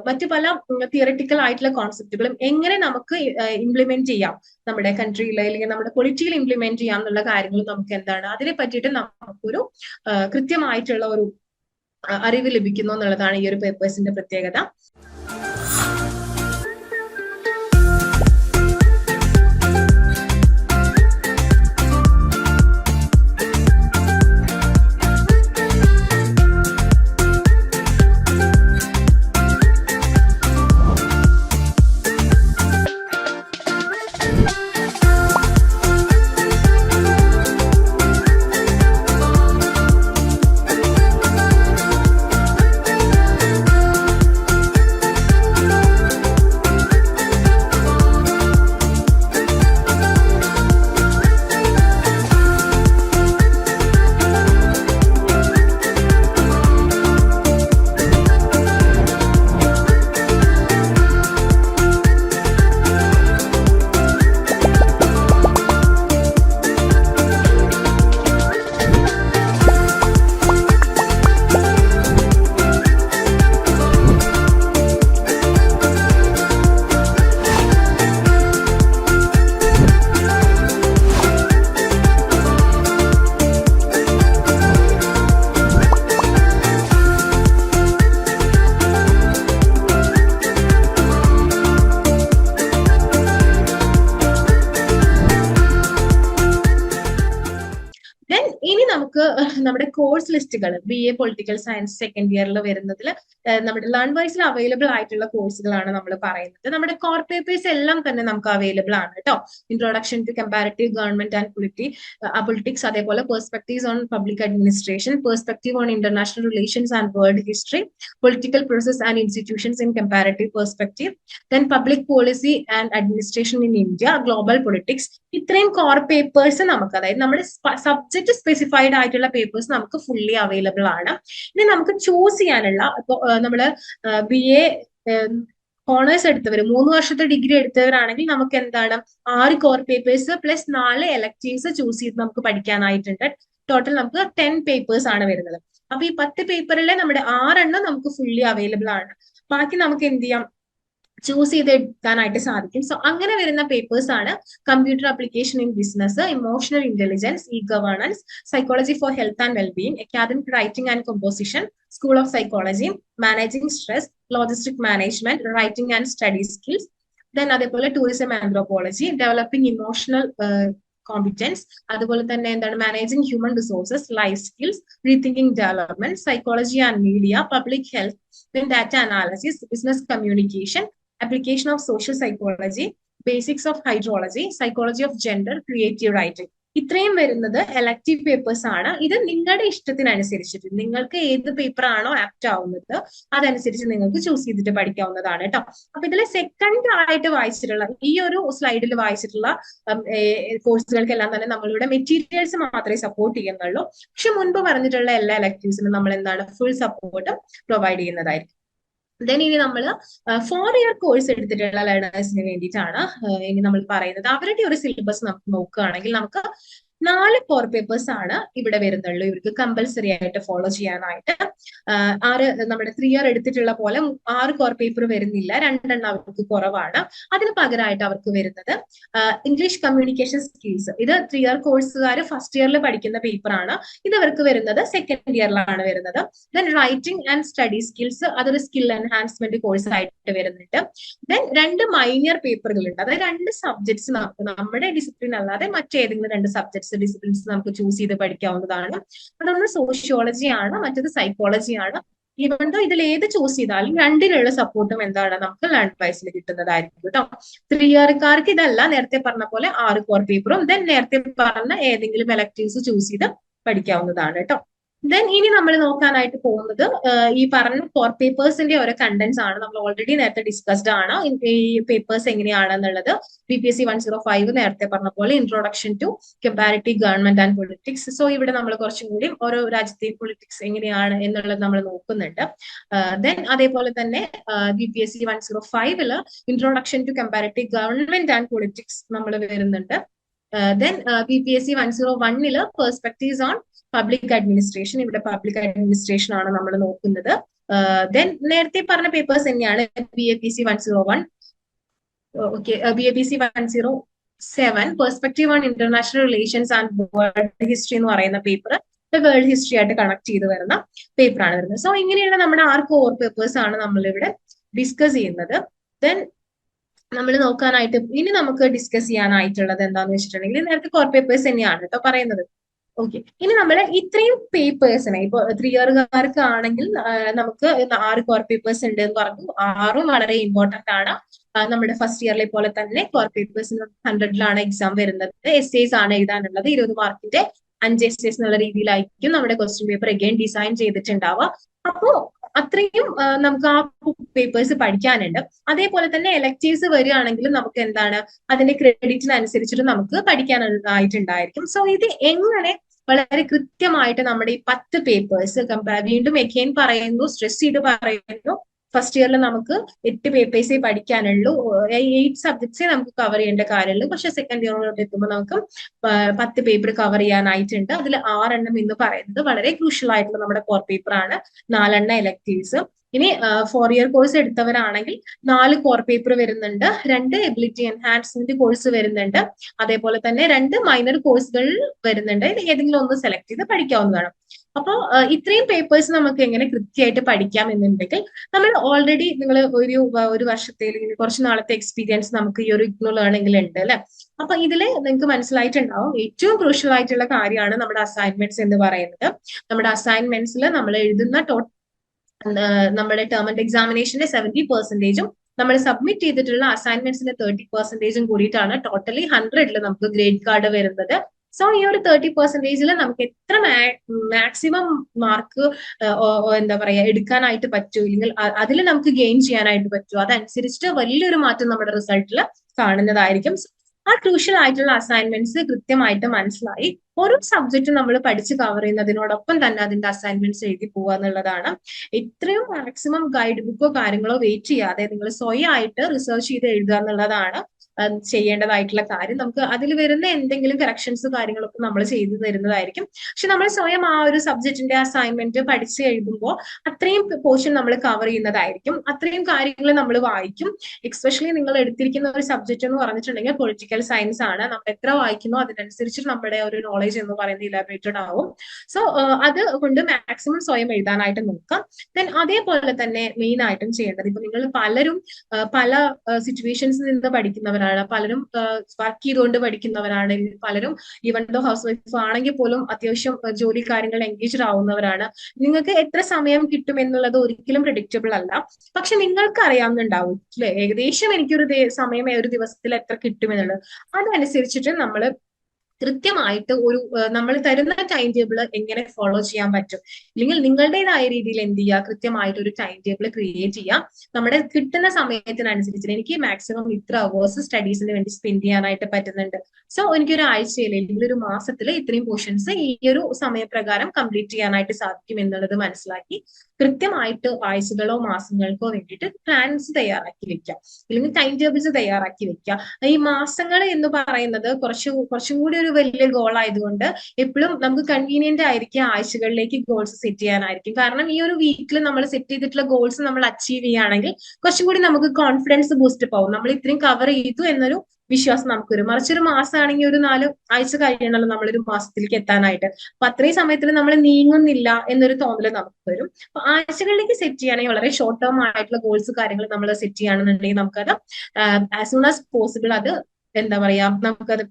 മറ്റു പല തിയററ്റിക്കൽ ആയിട്ടുള്ള കോൺസെപ്റ്റുകളും എങ്ങനെ നമുക്ക് ഇംപ്ലിമെന്റ് ചെയ്യാം? നമ്മുടെ കൺട്രിയിൽ അല്ലെങ്കിൽ നമ്മുടെ പൊളിറ്റിയിൽ ഇംപ്ലിമെന്റ് ചെയ്യാം എന്നുള്ള കാര്യങ്ങൾ നമുക്ക് എന്താണ്? അതിനെ പറ്റിയിട്ട് നമുക്കൊരു കൃത്യമായിട്ടുള്ള ഒരു അറിവ് ലഭിക്കുന്നു എന്നുള്ളതാണ് ഈ ഒരു പേപ്പേഴ്സിന്റെ പ്രത്യേകത. നമ്മുടെ കോഴ്സ് ലിസ്റ്റുകൾ B A political science second ഇയറിൽ വരുന്നതിൽ നമ്മുടെ ലേൺ വൈസിൽ അവൈലബിൾ ആയിട്ടുള്ള കോഴ്സുകളാണ് നമ്മൾ പറയുന്നത്. നമ്മുടെ കോർ പേപ്പേഴ്സ് എല്ലാം തന്നെ നമുക്ക് അവൈലബിൾ ആണ് കേട്ടോ introduction to comparative government and polity politics അതേപോലെ perspectives on public administration perspective on international relations and world history political process and institutions in comparative perspective then public policy and administration in India global politics ഇത്രയും കോർ പേപ്പേഴ്സ് നമുക്ക് അതായത് നമ്മുടെ സബ്ജക്ട് സ്പെസിഫൈഡ് ആയിട്ടുള്ള പേപ്പേഴ്സ് നമുക്ക് ഫുള്ളി അവൈലബിൾ ആണ്. ഇനി നമുക്ക് ചൂസ് ചെയ്യാനുള്ള ഇപ്പോൾ നമ്മൾ ബി എ ഓണേഴ്സ് എടുത്തവർ മൂന്ന് വർഷത്തെ ഡിഗ്രി എടുത്തവരാണെങ്കിൽ നമുക്ക് എന്താണ് ആറ് കോർ പേപ്പേഴ്സ് പ്ലസ് നാല് എലക്ടീവ്സ് ചൂസ് ചെയ്ത് നമുക്ക് പഠിക്കാനായിട്ടുണ്ട്. ടോട്ടൽ നമുക്ക് ടെൻ പേപ്പേഴ്സ് ആണ് വരുന്നത്. അപ്പൊ ഈ പത്ത് പേപ്പറിലെ നമ്മുടെ ആറെണ്ണം നമുക്ക് ഫുള്ളി അവൈലബിൾ ആണ്. ബാക്കി നമുക്ക് എന്ത് ചെയ്യാം ചൂസ് ചെയ്തെടുക്കാനായിട്ട് സാധിക്കും. സോ അങ്ങനെ വരുന്ന പേപ്പേഴ്സ് ആണ് computer application in business emotional intelligence e governance psychology for health and wellbeing academic writing and composition school of psychology managing stress logistic management writing and study skills then അതേപോലെ tourism anthropology developing emotional competence അതുപോലെ തന്നെ എന്താണ്? Managing human resources life skills rethinking development psychology and media public health then data analysis, business communication, application of social psychology, basics of hydrology psychology of gender creative writing ഇത്രയും വരുന്നത് എലക്റ്റീവ് പേപ്പേഴ്സ് ആണ്. ഇത് നിങ്ങളുടെ ഇഷ്ടത്തിനനുസരിച്ചിട്ട് നിങ്ങൾക്ക് ഏത് പേപ്പർ ആണോ ആപ്റ്റ് ആവുന്നത് അതനുസരിച്ച് നിങ്ങൾക്ക് ചൂസ് ചെയ്തിട്ട് പഠിക്കാവുന്നതാണ് കേട്ടോ അപ്പൊ ഇതിൽ സെക്കൻഡ് ആയിട്ട് വായിച്ചിട്ടുള്ള ഈ ഒരു സ്ലൈഡിൽ വായിച്ചിട്ടുള്ള കോഴ്സുകൾക്കെല്ലാം തന്നെ നമ്മളിവിടെ മെറ്റീരിയൽസ് മാത്രമേ സപ്പോർട്ട് ചെയ്യുന്നുള്ളൂ. പക്ഷെ മുൻപ് പറഞ്ഞിട്ടുള്ള എല്ലാ എലക്റ്റീവ്സിനും നമ്മൾ എന്താണ് ഫുൾ സപ്പോർട്ട് പ്രൊവൈഡ് ചെയ്യുന്നതായിരിക്കും. ദെൻ ഇനി നമ്മൾ ഫോർ ഇയർ കോഴ്സ് എടുത്തിട്ടുള്ള ലേണേഴ്സിന് വേണ്ടിയിട്ടാണ് ഇനി നമ്മൾ പറയുന്നത്. അവരുടെ ഒരു സിലബസ് നമുക്ക് നോക്കുകയാണെങ്കിൽ നമുക്ക് നാല് കോർ പേപ്പേഴ്സ് ആണ് ഇവിടെ വരുന്നുള്ളൂ. ഇവർക്ക് കമ്പൽസറി ആയിട്ട് ഫോളോ ചെയ്യാനായിട്ട്. ആറ് നമ്മുടെ ത്രീ ഇയർ എടുത്തിട്ടുള്ള പോലെ ആറ് കോർ പേപ്പർ വരുന്നില്ല. രണ്ടെണ്ണം അവർക്ക് കുറവാണ്. അതിന് പകരമായിട്ട് അവർക്ക് വരുന്നത് ഇംഗ്ലീഷ് കമ്മ്യൂണിക്കേഷൻ സ്കിൽസ് ഇത് ത്രീ ഇയർ കോഴ്സുകാർ ഫസ്റ്റ് ഇയറിൽ പഠിക്കുന്ന പേപ്പർ ആണ്. ഇത് അവർക്ക് വരുന്നത് സെക്കൻഡ് ഇയറിലാണ് വരുന്നത്. Then writing and study skills അതൊരു സ്കിൽ എൻഹാൻസ്മെന്റ് കോഴ്സ് ആയിട്ട് വരുന്നുണ്ട്. ദെൻ രണ്ട് മൈനിയർ പേപ്പറുകൾ ഉണ്ട് അതായത് രണ്ട് സബ്ജക്ട്സ് നമുക്ക് നമ്മുടെ ഡിസിപ്ലിൻ അല്ലാതെ മറ്റേതെങ്കിലും രണ്ട് സബ്ജക്ട്സ് ഡിസിപ്ലിൻസ് നമുക്ക് ചൂസ് ചെയ്ത് പഠിക്കാവുന്നതാണ്. അതൊന്ന് സോഷ്യോളജിയാണ് മറ്റത് സൈക്കോളജിയാണ് ദോ ഇതിൽ ഏത് ചൂസ് ചെയ്താലും രണ്ടിലുള്ള സപ്പോർട്ടും എന്താണ്? നമുക്ക് ലേൺ പ്രൈസിൽ കിട്ടുന്നതായിരിക്കും കേട്ടോ. ത്രീ ഇയർക്കാർക്ക് ഇതല്ല. നേരത്തെ പറഞ്ഞ പോലെ ആറ് കോർ പേപ്പറും ദെൻ നേരത്തെ പറഞ്ഞ ഏതെങ്കിലും എലക്ടീവ്സ് ചൂസ് ചെയ്ത് പഠിക്കാവുന്നതാണ് കേട്ടോ. ദെൻ ഇനി നമ്മൾ നോക്കാനായിട്ട് പോകുന്നത് ഈ പറഞ്ഞ കോർ പേപ്പേഴ്സിന്റെ ഓരോ കണ്ടന്റ്സ് ആണ് നമ്മൾ ഓൾറെഡി നേരത്തെ ഡിസ്കസ്ഡ് ആണ്. ഈ പേപ്പേഴ്സ് എങ്ങനെയാണെന്നുള്ളത് B P S C one zero five നേരത്തെ പറഞ്ഞ പോലെ introduction to comparative government and politics so ഇവിടെ നമ്മൾ കുറച്ചും കൂടി ഓരോ രാജ്യത്തെയും പൊളിറ്റിക്സ് എങ്ങനെയാണ് എന്നുള്ളത് നമ്മൾ നോക്കുന്നുണ്ട്. ദെൻ അതേപോലെ തന്നെ B P S C one zero ഫൈവിൽ introduction to comparative government and politics നമ്മൾ വരുന്നുണ്ട്. Then B P S C one zero വണ്ണിൽ പെർസ്പെക്ടീവ്സ് ഓൺ പബ്ലിക് അഡ്മിനിസ്ട്രേഷൻ ഇവിടെ പബ്ലിക് അഡ്മിനിസ്ട്രേഷൻ ആണ് നമ്മൾ നോക്കുന്നത്. ദെൻ നേരത്തെ പറഞ്ഞ പേപ്പേഴ്സ് തന്നെയാണ് B A P C one zero one okay B A P C one zero seven perspective on international relations and world history എന്ന് പറയുന്ന പേപ്പർ വേൾഡ് ഹിസ്റ്ററി ആയിട്ട് കണക്ട് ചെയ്ത് വരുന്ന പേപ്പറാണ് വരുന്നത്. സോ ഇങ്ങനെയുള്ള നമ്മുടെ ആർ കോർ പേപ്പേഴ്സ് ആണ് നമ്മളിവിടെ ഡിസ്കസ് ചെയ്യുന്നത്. ദെൻ നമ്മൾ നോക്കാനായിട്ട് ഇനി നമുക്ക് ഡിസ്കസ് ചെയ്യാനായിട്ടുള്ളത് എന്താണെന്ന് വെച്ചിട്ടുണ്ടെങ്കിൽ നേരത്തെ കോർ പേപ്പേഴ്സ് തന്നെയാണ് കേട്ടോ പറയുന്നത്. ഓക്കെ ഇനി നമ്മൾ ഇത്രയും പേപ്പേഴ്സിനെ ഇപ്പൊ ത്രീ ഇയറുകാർക്ക് ആണെങ്കിൽ നമുക്ക് ആറ് കോർ പേപ്പേഴ്സ് ഉണ്ട് എന്ന് പറഞ്ഞു. ആറും വളരെ ഇമ്പോർട്ടന്റ് ആണ്. നമ്മുടെ ഫസ്റ്റ് ഇയറിലെ പോലെ തന്നെ കോർ പേപ്പേഴ്സ് ഹൺഡ്രഡിലാണ് എക്സാം വരുന്നത്. എസ് എസ് ആണ് എഴുതാനുള്ളത്. ഇരുപത് മാർക്കിന്റെ അഞ്ച് എസ് എസ് എന്നുള്ള രീതിയിലായിരിക്കും നമ്മുടെ ക്വസ്റ്റ്യൻ പേപ്പർ അഗൈൻ ഡിസൈൻ ചെയ്തിട്ടുണ്ടാവുക. അപ്പോ അത്രയും നമുക്ക് ആ പേപ്പേഴ്സ് പഠിക്കാനുണ്ട്. അതേപോലെ തന്നെ എലക്റ്റീവ്സ് വരികയാണെങ്കിലും നമുക്ക് എന്താണ് അതിന്റെ ക്രെഡിറ്റിനനുസരിച്ചിട്ട് നമുക്ക് പഠിക്കാനായിട്ടുണ്ടായിരിക്കും. സോ ഇത് എങ്ങനെ വളരെ കൃത്യമായിട്ട് നമ്മുടെ ഈ പത്ത് പേപ്പേഴ്സ് കമ്പയർ വീണ്ടും എഖേൻ പറയുന്നു സ്ട്രെസ് ചെയ്ത് പറയുന്നു. ഫസ്റ്റ് ഇയറിൽ നമുക്ക് എട്ട് പേപ്പേഴ്സേ പഠിക്കാനുള്ളൂ. എയ്റ്റ് സബ്ജക്ട്സേ നമുക്ക് കവർ ചെയ്യേണ്ട കാര്യമുള്ളൂ. പക്ഷെ സെക്കൻഡ് ഇയറിലോട്ട് എത്തുമ്പോൾ നമുക്ക് പത്ത് പേപ്പർ കവർ ചെയ്യാനായിട്ടുണ്ട്. അതിൽ ആറെണ്ണം എന്ന് പറയുന്നത് വളരെ ക്രൂഷ്യൽ ആയിട്ടുള്ള നമ്മുടെ കോർ പേപ്പർ ആണ്. നാലെണ്ണം എലക്ടീവ്സ് ഇനി ഫോർ ഇയർ കോഴ്സ് എടുത്തവരാണെങ്കിൽ നാല് കോർ പേപ്പർ വരുന്നുണ്ട് രണ്ട് എബിലിറ്റി എൻഹാൻസ്മെന്റ് കോഴ്സ് വരുന്നുണ്ട്. അതേപോലെ തന്നെ രണ്ട് മൈനർ കോഴ്സുകൾ വരുന്നുണ്ട്. ഏതെങ്കിലും ഒന്ന് സെലക്ട് ചെയ്ത് പഠിക്കാവുന്നതാണ്. അപ്പോൾ ഇത്രയും പേപ്പേഴ്സ് നമുക്ക് എങ്ങനെ കൃത്യമായിട്ട് പഠിക്കാം എന്നുണ്ടെങ്കിൽ നമ്മൾ ഓൾറെഡി നിങ്ങൾ ഒരു ഒരു വർഷത്തെ അല്ലെങ്കിൽ കുറച്ച് നാളത്തെ എക്സ്പീരിയൻസ് നമുക്ക് ഈ ഒരു ഇഗ്നോ ലേണിംഗിൽ ഉണ്ട് അല്ലെ? അപ്പൊ ഇതിൽ നിങ്ങൾക്ക് മനസ്സിലായിട്ടുണ്ടാവും ഏറ്റവും ക്രൂഷ്യൽ ആയിട്ടുള്ള കാര്യമാണ് നമ്മുടെ അസൈൻമെന്റ്സ് എന്ന് പറയുന്നത്. നമ്മുടെ അസൈൻമെന്റ്സിൽ നമ്മൾ എഴുതുന്ന നമ്മുടെ ടേം ആൻഡ് എക്സാമിനേഷന്റെ സെവന്റി പെർസെന്റേജും നമ്മൾ സബ്മിറ്റ് ചെയ്തിട്ടുള്ള അസൈൻമെന്റ്സിന്റെ തേർട്ടി പെർസെന്റേജും കൂടിയിട്ടാണ് ടോട്ടലി ഹൺഡ്രഡിൽ നമുക്ക് ഗ്രേഡ് കാർഡ് വരുന്നത്. സോ ഈ ഒരു തേർട്ടി പെർസെന്റേജിൽ നമുക്ക് എത്ര മാക്സിമം മാർക്ക് എന്താ പറയാ എടുക്കാനായിട്ട് പറ്റൂ? ഇല്ലെങ്കിൽ അതിൽ നമുക്ക് ഗെയിൻ ചെയ്യാനായിട്ട് പറ്റൂ? അതനുസരിച്ചിട്ട് വലിയൊരു മാറ്റം നമ്മുടെ റിസൾട്ടിൽ കാണുന്നതായിരിക്കും. ആ ക്രൂഷ്യൽ ആയിട്ടുള്ള അസൈൻമെന്റ്സ് കൃത്യമായിട്ട് മനസ്സിലായി. ഓരോ സബ്ജക്റ്റും നമ്മൾ പഠിച്ച് കവർ ചെയ്യുന്നതിനോടൊപ്പം തന്നെ അതിന്റെ അസൈൻമെന്റ്സ് എഴുതി പോവുക എന്നുള്ളതാണ്. ഇത്രയും മാക്സിമം ഗൈഡ് ബുക്കോ കാര്യങ്ങളോ വെയിറ്റ് ചെയ്യാതെ നിങ്ങൾ സ്വയമായിട്ട് റിസർച്ച് ചെയ്ത് എഴുതുക എന്നുള്ളതാണ് ചെയ്യേണ്ടതായിട്ടുള്ള കാര്യം. നമുക്ക് അതിൽ വരുന്ന എന്തെങ്കിലും കറക്ഷൻസ് കാര്യങ്ങളൊക്കെ നമ്മൾ ചെയ്തു തരുന്നതായിരിക്കും. പക്ഷെ നമ്മൾ സ്വയം ആ ഒരു സബ്ജക്റ്റിന്റെ അസൈൻമെന്റ് പഠിച്ചു എഴുതുമ്പോൾ അത്രയും പോർഷൻ നമ്മൾ കവർ ചെയ്യുന്നതായിരിക്കും. അത്രയും കാര്യങ്ങൾ നമ്മൾ വായിക്കും. എക്സ്പെഷ്യലി നിങ്ങൾ എടുത്തിരിക്കുന്ന ഒരു സബ്ജക്റ്റ് എന്ന് പറഞ്ഞിട്ടുണ്ടെങ്കിൽ പൊളിറ്റിക്കൽ സയൻസ് ആണ്. നമ്മൾ എത്ര വായിക്കുന്നു അതിനനുസരിച്ച് നമ്മുടെ ഒരു നോളേജ് എന്ന് പറയുന്നത് ഇലാബറേറ്റഡ് ആവും. സോ അത് കൊണ്ട് മാക്സിമം സ്വയം എഴുതാനായിട്ട് നോക്കാം. ദെൻ അതേപോലെ തന്നെ മെയിൻ ആയിട്ടും ചെയ്യേണ്ടത്. ഇപ്പൊ നിങ്ങൾ പലരും പല സിറ്റുവേഷൻസിൽ നിന്ന് പഠിക്കുന്നവരാണ്. പലരും വർക്ക് ചെയ്തുകൊണ്ട് പഠിക്കുന്നവരാണ്. പലരും ഈവൻ ദോ ഹൗസ് വൈഫ് ആണെങ്കിൽ പോലും അത്യാവശ്യം ജോലി കാര്യങ്ങൾ എൻഗേജ്ഡ് ആവുന്നവരാണ്. നിങ്ങൾക്ക് എത്ര സമയം കിട്ടും എന്നുള്ളത് ഒരിക്കലും പ്രഡിക്റ്റബിൾ അല്ല. പക്ഷെ നിങ്ങൾക്ക് അറിയാവുന്നുണ്ടാവും അല്ലെ ഏകദേശം എനിക്കൊരു സമയം ഒരു ദിവസത്തിൽ എത്ര കിട്ടും എന്നുള്ളത്. അതനുസരിച്ചിട്ട് നമ്മൾ കൃത്യമായിട്ട് ഒരു നമ്മൾ തരുന്ന ടൈം ടേബിൾ എങ്ങനെ ഫോളോ ചെയ്യാൻ പറ്റും. അല്ലെങ്കിൽ നിങ്ങളുടേതായ രീതിയിൽ എന്ത് ചെയ്യുക കൃത്യമായിട്ട് ഒരു ടൈം ടേബിൾ ക്രിയേറ്റ് ചെയ്യാം. നമ്മുടെ കിട്ടുന്ന സമയത്തിനനുസരിച്ച് എനിക്ക് മാക്സിമം ഇത്ര അവേഴ്സ് സ്റ്റഡീസിന് വേണ്ടി സ്പെൻഡ് ചെയ്യാനായിട്ട് പറ്റുന്നുണ്ട്. സോ എനിക്ക് ഒരു ആഴ്ചയിൽ അല്ലെങ്കിൽ ഒരു മാസത്തിൽ ഇത്രയും പോർഷൻസ് ഈ ഒരു സമയപ്രകാരം കംപ്ലീറ്റ് ചെയ്യാനായിട്ട് സാധിക്കും എന്നുള്ളത് മനസ്സിലാക്കി കൃത്യമായിട്ട് ആഴ്ചകളോ മാസങ്ങൾക്കോ വേണ്ടിയിട്ട് പ്ലാൻസ് തയ്യാറാക്കി വെക്കാം. അല്ലെങ്കിൽ ടൈം ടേബിൾസ് തയ്യാറാക്കി വെക്കാം. ഈ മാസങ്ങൾ എന്ന് പറയുന്നത് കുറച്ച് കുറച്ചും കൂടി ഒരു വലിയ ഗോൾ ആയതുകൊണ്ട് എപ്പോഴും നമുക്ക് കൺവീനിയന്റ് ആയിരിക്കും ആഴ്ചകളിലേക്ക് ഗോൾസ് സെറ്റ് ചെയ്യാനായിരിക്കും. കാരണം ഈ ഒരു വീക്കിൽ നമ്മൾ സെറ്റ് ചെയ്തിട്ടുള്ള ഗോൾസ് നമ്മൾ അച്ചീവ് ചെയ്യുകയാണെങ്കിൽ കുറച്ചും കൂടി നമുക്ക് കോൺഫിഡൻസ് ബൂസ്റ്റപ്പ് ആവും നമ്മൾ ഇത്രയും കവർ ചെയ്തു എന്നൊരു വിശ്വാസം നമുക്ക് വരും മറിച്ച് ഒരു മാസമാണെങ്കിൽ ഒരു നാല് ആഴ്ച കഴിയണമല്ലോ നമ്മളൊരു മാസത്തിലേക്ക് എത്താനായിട്ട്. അപ്പൊ അത്രയും സമയത്തിൽ നമ്മൾ നീങ്ങുന്നില്ല എന്നൊരു തോന്നൽ നമുക്ക് വരും. അപ്പൊ ആഴ്ചകളിലേക്ക് സെറ്റ് ചെയ്യുകയാണെങ്കിൽ വളരെ ഷോർട്ട് ടേം ആയിട്ടുള്ള ഗോൾസ് കാര്യങ്ങൾ നമ്മൾ സെറ്റ് ചെയ്യുകയാണെന്നുണ്ടെങ്കിൽ നമുക്കത് ആസ് സൂൺ ആസ് പോസിബിൾ അത് എന്താ പറയാ നമുക്കത്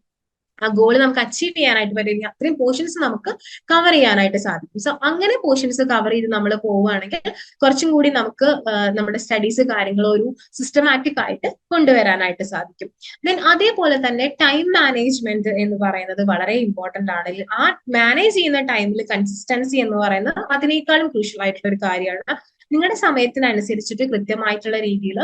ആ ഗോൾ നമുക്ക് അച്ചീവ് ചെയ്യാനായിട്ട് പറ്റില്ല അത്രയും പോർഷൻസ് നമുക്ക് കവർ ചെയ്യാനായിട്ട് സാധിക്കും. സോ അങ്ങനെ പോർഷൻസ് കവർ ചെയ്ത് നമ്മൾ പോവുകയാണെങ്കിൽ കുറച്ചും കൂടി നമുക്ക് നമ്മുടെ സ്റ്റഡീസ് കാര്യങ്ങൾ ഒരു സിസ്റ്റമാറ്റിക് ആയിട്ട് കൊണ്ടുവരാനായിട്ട് സാധിക്കും. ദെൻ അതേപോലെ തന്നെ ടൈം മാനേജ്മെന്റ് എന്ന് പറയുന്നത് വളരെ ഇമ്പോർട്ടന്റ് ആണ്. ആ മാനേജ് ചെയ്യുന്ന ടൈമിൽ കൺസിസ്റ്റൻസി എന്ന് പറയുന്നത് അതിനേക്കാളും ക്രൂഷ്യൽ ആയിട്ടുള്ള ഒരു കാര്യമാണ് നിങ്ങളുടെ സമയത്തിനനുസരിച്ചിട്ട് കൃത്യമായിട്ടുള്ള രീതിയിൽ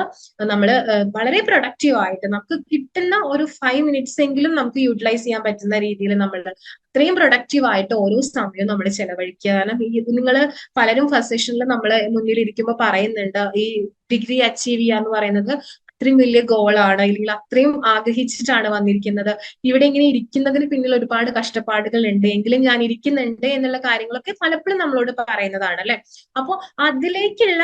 നമ്മൾ വളരെ പ്രൊഡക്റ്റീവ് ആയിട്ട് നമുക്ക് കിട്ടുന്ന ഒരു ഫൈവ് മിനിറ്റ്സ് എങ്കിലും നമുക്ക് യൂട്ടിലൈസ് ചെയ്യാൻ പറ്റുന്ന രീതിയിൽ നമ്മൾ അത്രയും പ്രൊഡക്റ്റീവ് ആയിട്ട് ഓരോ സമയവും നമ്മൾ ചെലവഴിക്കുക. കാരണം ഈ നിങ്ങൾ പലരും ഫസ്റ്റ് സെഷനിൽ നമ്മൾ മുന്നിൽ ഇരിക്കുമ്പോൾ പറയുന്നുണ്ട് ഈ ഡിഗ്രി അച്ചീവ് ചെയ്യുക എന്ന് പറയുന്നത് അത്രയും വലിയ ഗോളാണ് അല്ലെങ്കിൽ അത്രയും ആഗ്രഹിച്ചിട്ടാണ് വന്നിരിക്കുന്നത്. ഇവിടെ ഇങ്ങനെ ഇരിക്കുന്നതിന് പിന്നിൽ ഒരുപാട് കഷ്ടപ്പാടുകൾ ഉണ്ട്. എങ്കിലും ഞാൻ ഇരിക്കുന്നുണ്ട് എന്നുള്ള കാര്യങ്ങളൊക്കെ പലപ്പോഴും നമ്മളോട് പറയുന്നതാണ് അല്ലെ? അപ്പോൾ അതിലേക്കുള്ള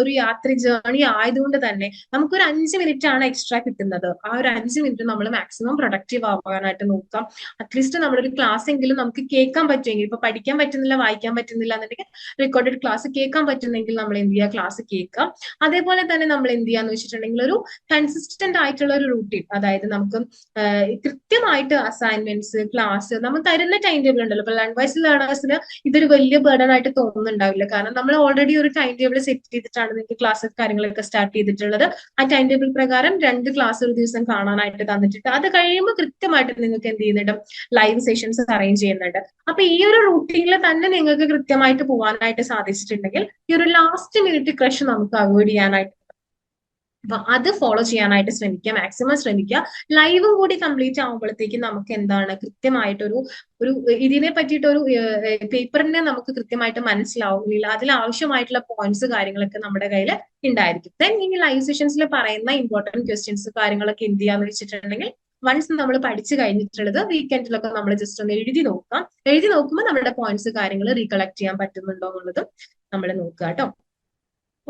ഒരു യാത്ര ജേണി ആയതുകൊണ്ട് തന്നെ നമുക്കൊരു അഞ്ച് മിനിറ്റ് ആണ് എക്സ്ട്രാ കിട്ടുന്നത്. ആ ഒരു അഞ്ച് മിനിറ്റ് നമ്മൾ മാക്സിമം പ്രൊഡക്റ്റീവ് ആവാനായിട്ട് നോക്കാം. അറ്റ്ലീസ്റ്റ് നമ്മളൊരു ക്ലാസ് എങ്കിലും നമുക്ക് കേൾക്കാൻ പറ്റുമെങ്കിൽ ഇപ്പൊ പഠിക്കാൻ പറ്റുന്നില്ല വായിക്കാൻ പറ്റുന്നില്ല എന്നുണ്ടെങ്കിൽ റെക്കോർഡഡ് ക്ലാസ് കേൾക്കാൻ പറ്റുന്നെങ്കിൽ നമ്മൾ എന്ത് ചെയ്യുക? ക്ലാസ് കേൾക്കാം. അതേപോലെ തന്നെ നമ്മൾ എന്ത് ചെയ്യാന്ന് വെച്ചിട്ടുണ്ടെങ്കിൽ ഒരു കൺസിസ്റ്റന്റ് ആയിട്ടുള്ള ഒരു റൂട്ടീൻ അതായത് നമുക്ക് കൃത്യമായിട്ട് അസൈൻമെന്റ്സ് ക്ലാസ് നമ്മൾ തരുന്ന ടൈം ടേബിൾ ഉണ്ടല്ലോ. ഇപ്പൊ ലേൺ വൈസ് ലേണേഴ്സിന് ഇതൊരു വലിയ ബേഡൺ ആയിട്ട് തോന്നുന്നുണ്ടാവില്ല. കാരണം നമ്മൾ ഓൾറെഡി ഒരു ടൈം ടേബിൾ സെറ്റ് ചെയ്തിട്ടാണ് നിങ്ങൾക്ക് ക്ലാസ് കാര്യങ്ങളൊക്കെ സ്റ്റാർട്ട് ചെയ്തിട്ടുള്ളത്. ആ ടൈം ടേബിൾ പ്രകാരം രണ്ട് ക്ലാസ് ഒരു ദിവസം കാണാനായിട്ട് തന്നിട്ടുണ്ട് അത് കഴിയുമ്പോൾ കൃത്യമായിട്ട് നിങ്ങൾക്ക് എന്ത് ചെയ്യുന്നുണ്ട്? ലൈവ് സെഷൻസ് അറേഞ്ച് ചെയ്യുന്നുണ്ട്. അപ്പൊ ഈ ഒരു റൂട്ടീനിൽ തന്നെ നിങ്ങൾക്ക് കൃത്യമായിട്ട് പോകാനായിട്ട് സാധിച്ചിട്ടുണ്ടെങ്കിൽ ഈ ഒരു ലാസ്റ്റ് മിനിറ്റ് ക്രഷ് നമുക്ക് അവോയ്ഡ് ചെയ്യാനായിട്ട് അപ്പൊ അത് ഫോളോ ചെയ്യാനായിട്ട് ശ്രമിക്കുക മാക്സിമം ശ്രമിക്കുക. ലൈവും കൂടി കംപ്ലീറ്റ് ആകുമ്പോഴത്തേക്ക് നമുക്ക് എന്താണ് കൃത്യമായിട്ടൊരു ഒരു ഇതിനെ പറ്റിയിട്ട് ഒരു പേപ്പറിനെ നമുക്ക് കൃത്യമായിട്ട് മനസ്സിലാവുന്നില്ല അതിൽ ആവശ്യമായിട്ടുള്ള പോയിന്റ്സ് കാര്യങ്ങളൊക്കെ നമ്മുടെ കയ്യിൽ ഉണ്ടായിരിക്കും. ദെൻ ഇനി ലൈവ് സെഷൻസിൽ പറയുന്ന ഇമ്പോർട്ടന്റ് ക്വസ്റ്റ്യൻസ് കാര്യങ്ങളൊക്കെ എന്ത് ചെയ്യാന്ന് വെച്ചിട്ടുണ്ടെങ്കിൽ വൺസ് നമ്മൾ പഠിച്ചു കഴിഞ്ഞിട്ടുള്ളത് വീക്കെൻഡിലൊക്കെ നമ്മൾ ജസ്റ്റ് ഒന്ന് എഴുതി നോക്കാം. എഴുതി നോക്കുമ്പോൾ നമ്മുടെ പോയിന്റ്സ് കാര്യങ്ങൾ റീകളക്ട് ചെയ്യാൻ പറ്റുന്നുണ്ടോ എന്നുള്ളതും നമ്മൾ നോക്കുക കേട്ടോ.